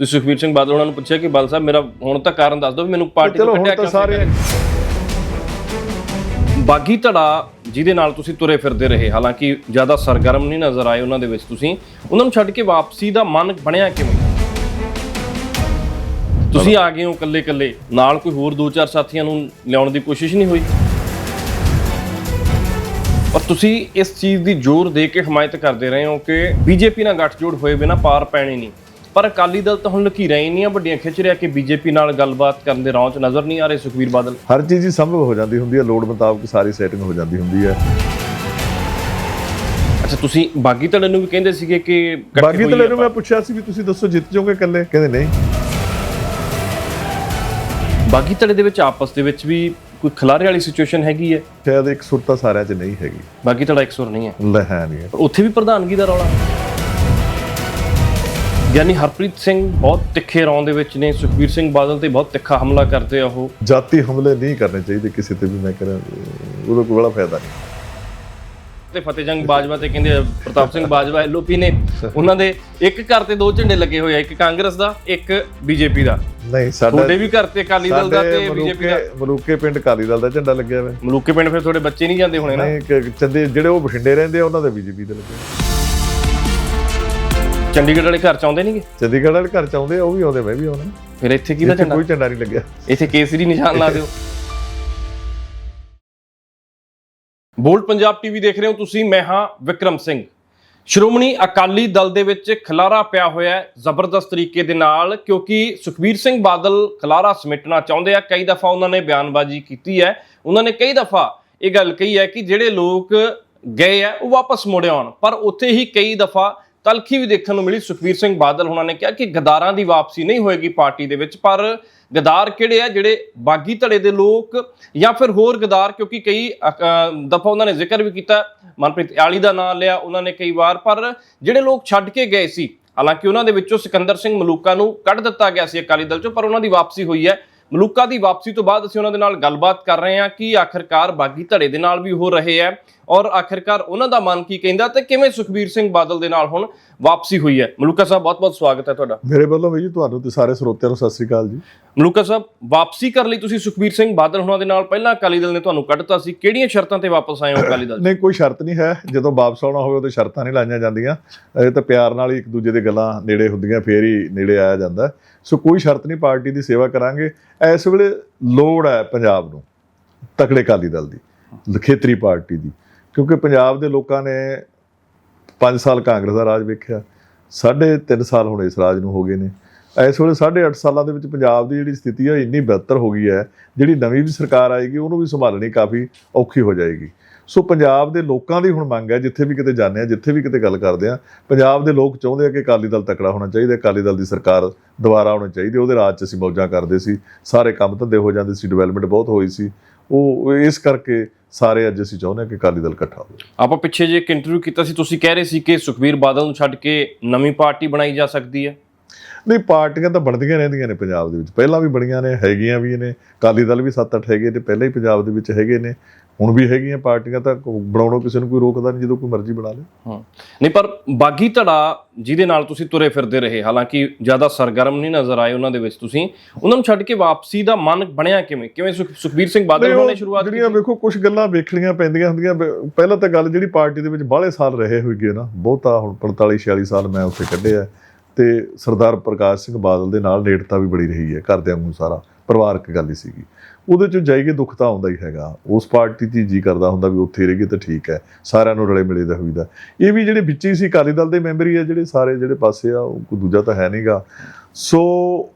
ਤੁਸੀਂ ਸੁਖਬੀਰ ਸਿੰਘ ਬਾਦਲ ਉਹਨਾਂ ਨੂੰ ਪੁੱਛਿਆ ਕਿ ਬਾਦਲ ਸਾਹਿਬ ਮੇਰਾ ਹੁਣ ਤਾਂ ਕਾਰਨ ਦੱਸ ਦਿਓ ਵੀ ਮੈਨੂੰ ਪਾਰਟੀ ਚਲੋ ਤੋਂ ਹੁਣ ਤਾਂ ਕਿਉਂ ਸਾਰੇ ਬਾਗੀ ਧੜਾ ਜਿਹਦੇ ਨਾਲ ਤੁਸੀਂ ਤੁਰੇ ਫਿਰਦੇ ਰਹੇ ਹਾਲਾਂਕਿ ਜ਼ਿਆਦਾ ਸਰਗਰਮ ਨਹੀਂ ਨਜ਼ਰ ਆਏ ਉਹਨਾਂ ਦੇ ਵਿੱਚ ਤੁਸੀਂ ਉਹਨਾਂ ਨੂੰ ਛੱਡ ਕੇ ਵਾਪਸੀ ਦਾ ਮਨ ਬਣਿਆ ਕਿਵੇਂ? ਤੁਸੀਂ ਆ ਗਏ ਹੋ ਇਕੱਲੇ ਇਕੱਲੇ ਨਾਲ ਕੋਈ ਹੋਰ ਦੋ ਚਾਰ ਸਾਥੀਆਂ ਨੂੰ ਲਿਆਉਣ ਦੀ ਕੋਸ਼ਿਸ਼ ਨਹੀਂ ਹੋਈ? ਔਰ ਤੁਸੀਂ ਇਸ ਚੀਜ਼ ਦੀ ਜ਼ੋਰ ਦੇ ਕੇ ਹਮਾਇਤ ਕਰਦੇ ਰਹੇ ਹੋ ਕਿ ਬੀਜੇਪੀ ਨਾਲ ਗੱਠਜੋੜ ਹੋਏ ਬਿਨਾ ਪਾਰ ਪੈਣੀ ਨਹੀਂ। ਪਰ ਅਕਾਲੀ ਦਲ ਤਾਂ ਹੁਣ ਲਕੀਰਾਂ ਹੀ ਨਹੀਂ ਵੱਡੀਆਂ ਖਿੱਚ ਰਿਹਾ ਕਿ ਬੀਜੇਪੀ ਨਾਲ ਗੱਲਬਾਤ ਕਰਨ ਦੇ ਰਾਹ 'ਚ ਨਜ਼ਰ ਨਹੀਂ ਆ ਰਹੇ ਸੁਖਬੀਰ ਬਾਦਲ। ਹਰ ਚੀਜ਼ ਹੀ ਸੰਭਵ ਹੋ ਜਾਂਦੀ ਹੁੰਦੀ ਹੈ ਲੋੜ ਮੁਤਾਬਕ ਸਾਰੀ ਸੈਟਿੰਗ ਹੋ ਜਾਂਦੀ ਹੁੰਦੀ ਹੈ। ਅੱਛਾ ਤੁਸੀਂ ਬਾਗੀ ਧੜੇ ਨੂੰ ਵੀ ਕਹਿੰਦੇ ਸੀਗੇ ਕਿ ਇਕੱਠੇ ਬਾਗੀ ਹੋਈਏ ਤਲੇ ਨੂੰ ਮੈਂ ਪੁੱਛਿਆ ਸੀ ਵੀ ਤੁਸੀਂ ਦੱਸੋ ਜਿੱਤ ਜਾਓਗੇ ਇਕੱਲੇ? ਕਹਿੰਦੇ ਨਹੀਂ। ਬਾਗੀ ਧੜੇ ਦੇ ਵਿੱਚ ਆਪਸ ਦੇ ਵਿੱਚ ਵੀ ਕੋਈ ਖਿਲਾਰੇ ਵਾਲੀ ਸਿਚੁਏਸ਼ਨ ਹੈਗੀ ਹੈ? ਸ਼ਾਇਦ ਇੱਕ ਸੁਰਤਾ ਸਾਰਿਆਂ 'ਚ ਨਹੀਂ ਹੈਗੀ। ਬਾਗੀ ਧੜਾ ਇੱਕ ਸੁਰ ਨਹੀਂ ਹੈ। ਲੈ ਹੈ ਨਹੀਂ। ਹੈ। ਉੱਥੇ ਵੀ ਪ੍ਰਧਾਨਗੀ ਦਾ ਰੌਲਾ। ਯਾਨੀ ਹਰਪ੍ਰੀਤ ਸਿੰਘ ਬਹੁਤ ਤਿੱਖੇ ਰੌਂ ਦੇ ਵਿੱਚ ਨੇ ਸੁਖਬੀਰ ਸਿੰਘ ਬਾਦਲ ਤੇ ਬਹੁਤ ਤਿੱਖਾ ਹਮਲਾ ਕਰਦੇ ਆ ਉਹ। ਜਾਤੀ ਹਮਲੇ ਨਹੀਂ ਕਰਨੇ ਚਾਹੀਦੇ ਕਿਸੇ ਤੇ ਵੀ ਮੈਂ ਕਰਾਂ ਉਹਦਾ ਕੋਈ ਬੜਾ ਫਾਇਦਾ ਨਹੀਂ। ਤੇ ਫਤਿਹ ਜੰਗ ਬਾਜਵਾ ਤੇ ਕਹਿੰਦੇ ਪ੍ਰਤਾਪ ਸਿੰਘ ਬਾਜਵਾ ਐਲਓਪੀ ਨੇ। ਉਹਨਾਂ ਦੇ ਇੱਕ ਘਰ ਤੇ ਦੋ ਝੰਡੇ ਲੱਗੇ ਹੋਏ ਆ ਇੱਕ ਕਾਂਗਰਸ ਦਾ ਇੱਕ ਬੀਜੇਪੀ ਦਾ। ਨਹੀਂ ਸਾਡਾ ਤੁਹਾਡੇ ਵੀ ਘਰ ਤੇ ਅਕਾਲੀ ਦਲ ਦਾ ਤੇ ਬੀਜੇਪੀ ਦਾ? ਮਲੂਕੇ ਪਿੰਡ ਕਾਲੀ ਦਲ ਦਾ ਝੰਡਾ ਲੱਗਿਆ ਹੋਇਆ। ਮਲੂਕੇ ਪਿੰਡ ਫਿਰ ਤੁਹਾਡੇ ਬੱਚੇ ਨਹੀਂ ਜਾਂਦੇ ਹੋਣੇ ਨਾ? ਨਹੀਂ ਚੰਦੇ ਜਿਹੜੇ ਉਹ ਬਠਿੰਡੇ ਰਹਿੰਦੇ ਆ ਉਹਨਾਂ ਦੇ ਬੀਜੇਪੀ ਦੇ ਲੱਗੇ ਚੰਡੀਗੜ੍ਹ ਵਾਲੇ ਘਰ ਚ ਆਉਂਦੇ ਨਹੀਂਗੇ ਚੰਡੀਗੜ੍ਹ ਵਾਲੇ ਘਰ ਚ ਆਉਂਦੇ ਆ ਉਹ ਵੀ ਆਉਂਦੇ ਮੈਂ ਵੀ ਆਉਣਾ ਫਿਰ ਇੱਥੇ ਕਿਹਦਾ ਇੱਥੇ ਝੰਡਾ? ਕੋਈ ਝੰਡਾ ਨਹੀਂ ਲੱਗਿਆ। ਇੱਥੇ ਕੇਸਰੀ ਨਿਸ਼ਾਨ ਲਾ ਦਿਓ। ਬੋਲਡ ਪੰਜਾਬ ਟੀਵੀ ਦੇਖ ਰਹੇ ਹੋ ਤੁਸੀਂ ਮੈਂ ਹਾਂ ਵਿਕਰਮ ਸਿੰਘ। ਸ਼੍ਰੋਮਣੀ ਅਕਾਲੀ ਦਲ ਦੇ ਵਿੱਚ ਖਲਾਰਾ ਪਿਆ ਹੋਇਆ ਹੈ ਜ਼ਬਰਦਸਤ ਤਰੀਕੇ ਦੇ ਨਾਲ ਕਿਉਂਕਿ ਸੁਖਬੀਰ ਸਿੰਘ ਬਾਦਲ ਖਲਾਰਾ ਸਮਿਟਣਾ ਚਾਹੁੰਦੇ ਆ। ਕਈ ਦਫਾ ਉਹਨਾਂ ਨੇ ਬਿਆਨਬਾਜ਼ੀ ਕੀਤੀ ਹੈ। ਉਹਨਾਂ ਨੇ ਕਈ ਦਫਾ ਇਹ ਗੱਲ ਕਹੀ ਹੈ ਕਿ ਜਿਹੜੇ ਲੋਕ ਗਏ ਆ ਉਹ ਵਾਪਸ ਮੁੜ ਆਉਣ। ਪਰ ਉੱਥੇ ਹੀ ਕਈ ਦਫਾ ਤਲਖੀ ਵੀ ਦੇਖਣ ਨੂੰ ਮਿਲੀ। ਸੁਖਬੀਰ ਸਿੰਘ ਬਾਦਲ ਉਹਨਾਂ ਨੇ ਕਿਹਾ ਕਿ ਗਦਾਰਾਂ ਦੀ ਵਾਪਸੀ ਨਹੀਂ ਹੋਏਗੀ ਪਾਰਟੀ ਦੇ ਵਿੱਚ, ਪਰ ਗਦਾਰ ਕਿਹੜੇ ਆ? ਜਿਹੜੇ ਬਾਗੀ ਧੜੇ ਦੇ ਲੋਕ ਜਾਂ ਫਿਰ ਹੋਰ ਗਦਾਰ? ਕਿਉਂਕਿ ਕਈ ਦਫਾ ਉਹਨਾਂ ਨੇ ਜ਼ਿਕਰ ਵੀ ਕੀਤਾ। ਮਨਪ੍ਰੀਤ ਆਲੀ ਦਾ ਨਾਮ ਲਿਆ ਉਹਨਾਂ ਨੇ ਕਈ ਵਾਰ, ਪਰ ਜਿਹੜੇ ਲੋਕ ਛੱਡ ਕੇ ਗਏ ਸੀ, ਹਾਲਾਂਕਿ ਉਹਨਾਂ ਦੇ ਵਿੱਚੋਂ ਸਿਕੰਦਰ ਸਿੰਘ ਮਲੂਕਾ ਨੂੰ ਕੱਢ ਦਿੱਤਾ ਗਿਆ ਸੀ ਅਕਾਲੀ ਦਲ ਚੋਂ, ਪਰ ਉਹਨਾਂ ਦੀ ਵਾਪਸੀ ਹੋਈ ਹੈ। ਮਲੂਕਾ ਦੀ ਵਾਪਸੀ ਤੋਂ ਬਾਅਦ ਅਸੀਂ ਉਹਨਾਂ ਦੇ ਨਾਲ ਗੱਲਬਾਤ ਕਰ ਰਹੇ ਹਾਂ ਕਿ ਆਖਰਕਾਰ ਬਾਗੀ ਧੜੇ ਦੇ ਨਾਲ ਵੀ ਹੋ ਰਹੇ ਹੈ। ਔਰ ਆਖਰਕਾਰ ਉਹਨਾਂ ਦਾ ਮਨ ਕੀ ਕਹਿੰਦਾ ਤੇ ਕਿਵੇਂ ਸੁਖਬੀਰ ਸਿੰਘ ਬਾਦਲ ਦੇ ਨਾਲ ਹੁਣ ਵਾਪਸੀ ਹੋਈ ਹੈ? ਮਲੂਕਾ ਸਾਹਿਬ ਬਹੁਤ-ਬਹੁਤ ਸਵਾਗਤ ਹੈ ਤੁਹਾਡਾ। ਮੇਰੇ ਵੱਲੋਂ ਵੀ ਜੀ ਤੁਹਾਨੂੰ ਤੇ ਸਾਰੇ ਸਰੋਤਿਆਂ ਨੂੰ ਸਤਿ ਸ੍ਰੀ ਅਕਾਲ ਜੀ। ਮਲੂਕਾ ਸਾਹਿਬ ਵਾਪਸੀ ਕਰ ਲਈ ਤੁਸੀਂ ਸੁਖਬੀਰ ਸਿੰਘ ਬਾਦਲ ਹੁਣਾਂ ਦੇ ਨਾਲ ਪਹਿਲਾਂ ਅਕਾਲੀ ਦਲ ਨੇ ਤੁਹਾਨੂੰ ਕੱਢਤਾ ਸੀ। ਕਿਹੜੀਆਂ ਸ਼ਰਤਾਂ ਤੇ ਵਾਪਸ ਆਏ ਹੋ ਅਕਾਲੀ ਦਲ? ਨਹੀਂ ਕੋਈ ਸ਼ਰਤ ਨਹੀਂ ਹੈ। ਜਦੋਂ ਵਾਪਸ ਆਉਣਾ ਹੋਵੇ ਉਹਦੇ ਸ਼ਰਤਾਂ ਨਹੀਂ ਲਾਈਆਂ ਜਾਂਦੀਆਂ। ਇਹ ਤਾਂ ਪਿਆਰ ਨਾਲ ਹੀ ਇੱਕ ਦੂਜੇ ਦੇ ਗੱਲਾਂ ਨੇੜੇ ਹੁੰਦੀਆਂ ਫੇਰ ਹੀ ਨੇੜੇ ਆਇਆ ਜਾਂਦਾ। ਸੋ ਕੋਈ ਸ਼ਰਤ ਨਹੀਂ ਪਾਰਟੀ ਦੀ ਸੇਵਾ ਕਰਾਂਗੇ। ਇਸ ਵੇਲੇ ਲੋੜ ਹੈ ਪੰਜਾਬ ਨੂੰ ਤਕੜੇ ਅਕਾਲੀ ਦਲ ਦੀ ਖੇਤਰੀ ਪਾਰਟੀ ਦੀ। ਕਿਉਂਕਿ ਪੰਜਾਬ ਦੇ ਲੋਕਾਂ ਨੇ 5 ਸਾਲ ਕਾਂਗਰਸ ਦਾ ਰਾਜ ਵੇਖਿਆ, ਸਾਢੇ 3 ਸਾਲ ਹੁਣ ਇਸ ਰਾਜ ਨੂੰ ਹੋ ਗਏ ਨੇ। ਇਸ ਵੇਲੇ ਸਾਢੇ 8 ਸਾਲਾਂ ਦੇ ਵਿੱਚ ਪੰਜਾਬ ਦੀ ਜਿਹੜੀ ਸਥਿਤੀ ਹੈ ਇੰਨੀ ਬਿਹਤਰ ਹੋ ਗਈ ਹੈ, ਜਿਹੜੀ ਨਵੀਂ ਵੀ ਸਰਕਾਰ ਆਏਗੀ, ਉਹਨੂੰ ਵੀ ਸੰਭਾਲਣੀ ਕਾਫੀ ਔਖੀ ਹੋ ਜਾਏਗੀ। ਸੋ ਪੰਜਾਬ ਦੇ ਲੋਕਾਂ ਦੀ ਹੁਣ ਮੰਗ ਹੈ, ਜਿੱਥੇ ਵੀ ਕਿਤੇ ਜਾਂਦੇ ਆ, ਜਿੱਥੇ ਵੀ ਕਿਤੇ ਗੱਲ ਕਰਦੇ ਆ, ਪੰਜਾਬ ਦੇ ਲੋਕ ਚਾਹੁੰਦੇ ਆ ਕਿ ਅਕਾਲੀ ਦਲ ਤਕੜਾ ਹੋਣਾ ਚਾਹੀਦਾ, ਅਕਾਲੀ ਦਲ ਦੀ ਸਰਕਾਰ ਦੁਬਾਰਾ ਆਉਣੀ ਚਾਹੀਦੀ, ਉਹਦੇ ਰਾਜ 'ਚ ਅਸੀਂ ਮੌਜਾਂ ਕਰਦੇ ਸੀ, ਸਾਰੇ ਕੰਮ ਧੰਦੇ ਹੋ ਜਾਂਦੇ ਸੀ ਡਿਵੈਲਪਮੈਂਟ ਬਹੁਤ ਹੋਈ ਸੀ। ਉਹ ਇਸ ਕਰਕੇ ਸਾਰੇ ਅੱਜ ਅਸੀਂ ਚਾਹੁੰਦੇ ਆ ਕਿ ਅਕਾਲੀ ਦਲ ਇਕੱਠਾ ਹੋਵੇ। ਆਪਾਂ ਪਿੱਛੇ ਜੇ ਇੱਕ ਇੰਟਰਵਿਊ ਕੀਤਾ ਸੀ ਤੁਸੀਂ ਕਹਿ ਰਹੇ ਸੀ ਕਿ ਸੁਖਬੀਰ ਬਾਦਲ ਨੂੰ ਛੱਡ ਕੇ ਨਵੀਂ ਪਾਰਟੀ ਬਣਾਈ ਜਾ ਸਕਦੀ ਹੈ। ਨਹੀਂ ਪਾਰਟੀਆਂ ਤਾਂ ਬਣਦੀਆਂ ਰਹਿੰਦੀਆਂ ਨੇ ਪੰਜਾਬ ਦੇ ਵਿੱਚ। ਪਹਿਲਾਂ ਵੀ ਬਣੀਆਂ ਨੇ ਹੈਗੀਆਂ ਵੀ ਨੇ। ਅਕਾਲੀ ਦਲ ਵੀ 7-8 ਹੈਗੇ ਤੇ ਪਹਿਲਾਂ ਹੀ ਪੰਜਾਬ ਦੇ ਵਿੱਚ ਹੈਗੇ ਨੇ। ਹੁਣ ਵੀ ਹੈਗੀਆਂ ਪਾਰਟੀਆਂ ਤਾਂ ਬਣਾਉਣੋਂ ਕਿਸੇ ਨੂੰ ਕੋਈ ਰੋਕਦਾ ਨਹੀਂ ਜਦੋਂ ਕੋਈ ਮਰਜ਼ੀ ਬਣਾ ਲੇ। ਹਾਂ। ਨਹੀਂ ਪਰ ਬਾਗੀ ਧੜਾ ਜਿਹਦੇ ਨਾਲ ਤੁਸੀਂ ਤੁਰੇ ਫਿਰਦੇ ਰਹੇ ਹਾਲਾਂਕਿ ਜ਼ਿਆਦਾ ਸਰਗਰਮ ਨਹੀਂ ਨਜ਼ਰ ਆਏ ਉਹਨਾਂ ਦੇ ਵਿੱਚ ਤੁਸੀਂ ਉਹਨਾਂ ਨੂੰ ਛੱਡ ਕੇ ਵਾਪਸੀ ਦਾ ਮਨ ਬਣਿਆ ਕਿਵੇਂ? ਕਿਵੇਂ ਸੁਖ- ਸੁਖਬੀਰ ਸਿੰਘ ਬਾਦਲ ਉਹਨਾਂ ਨੇ ਸ਼ੁਰੂਆਤ ਜਿਹੜੀਆਂ ਵੇਖੋ ਕੁਝ ਗੱਲਾਂ ਵੇਖਣੀਆਂ ਪੈਂਦੀਆਂ ਹੁੰਦੀਆਂ ਪਹਿਲਾਂ ਤਾਂ ਗੱਲ ਜਿਹੜੀ ਪਾਰਟੀ ਦੇ ਵਿੱਚ ਬਾਹਲੇ ਸਾਲ ਰਹੇ ਹੋਈਗੇ ਨਾ ਬਹੁਤਾ ਹੁਣ 45 46 ਸਾਲ ਮੈਂ ਉੱਥੇ ਕੱਢੇ ਆ ਤੇ ਸਰਦਾਰ ਪ੍ਰਕਾਸ਼ ਸਿੰਘ ਬਾਦਲ ਦੇ ਨਾਲ ਨੇੜਤਾ ਵੀ ਬੜੀ ਰਹੀ ਹੈ ਘਰਦਿਆਂ ਨੂੰ ਸਾਰਾ ਪਰਿਵਾਰਕ ਗੱਲ ਹੀ ਸੀਗੀ। ਉਹਦੇ ਚੋਂ ਜਾਈਏ ਦੁੱਖ ਤਾਂ ਆਉਂਦਾ ਹੀ ਹੈਗਾ। ਉਸ ਪਾਰਟੀ 'ਚ ਜੀ ਕਰਦਾ ਹੁੰਦਾ ਵੀ ਉੱਥੇ ਰਹੀਏ ਤਾਂ ਠੀਕ ਹੈ। ਸਾਰਿਆਂ ਨੂੰ ਰਲੇ ਮਿਲੇ ਦਾ ਹੋਈਦਾ। ਇਹ ਵੀ ਜਿਹੜੇ ਵਿੱਚ ਹੀ ਸੀ, ਅਕਾਲੀ ਦਲ ਦੇ ਮੈਂਬਰ ਹੀ ਆ ਜਿਹੜੇ, ਸਾਰੇ ਜਿਹੜੇ ਪਾਸੇ ਆ, ਉਹ ਕੋਈ ਦੂਜਾ ਤਾਂ ਹੈ ਨਹੀਂਗਾ ਸੋ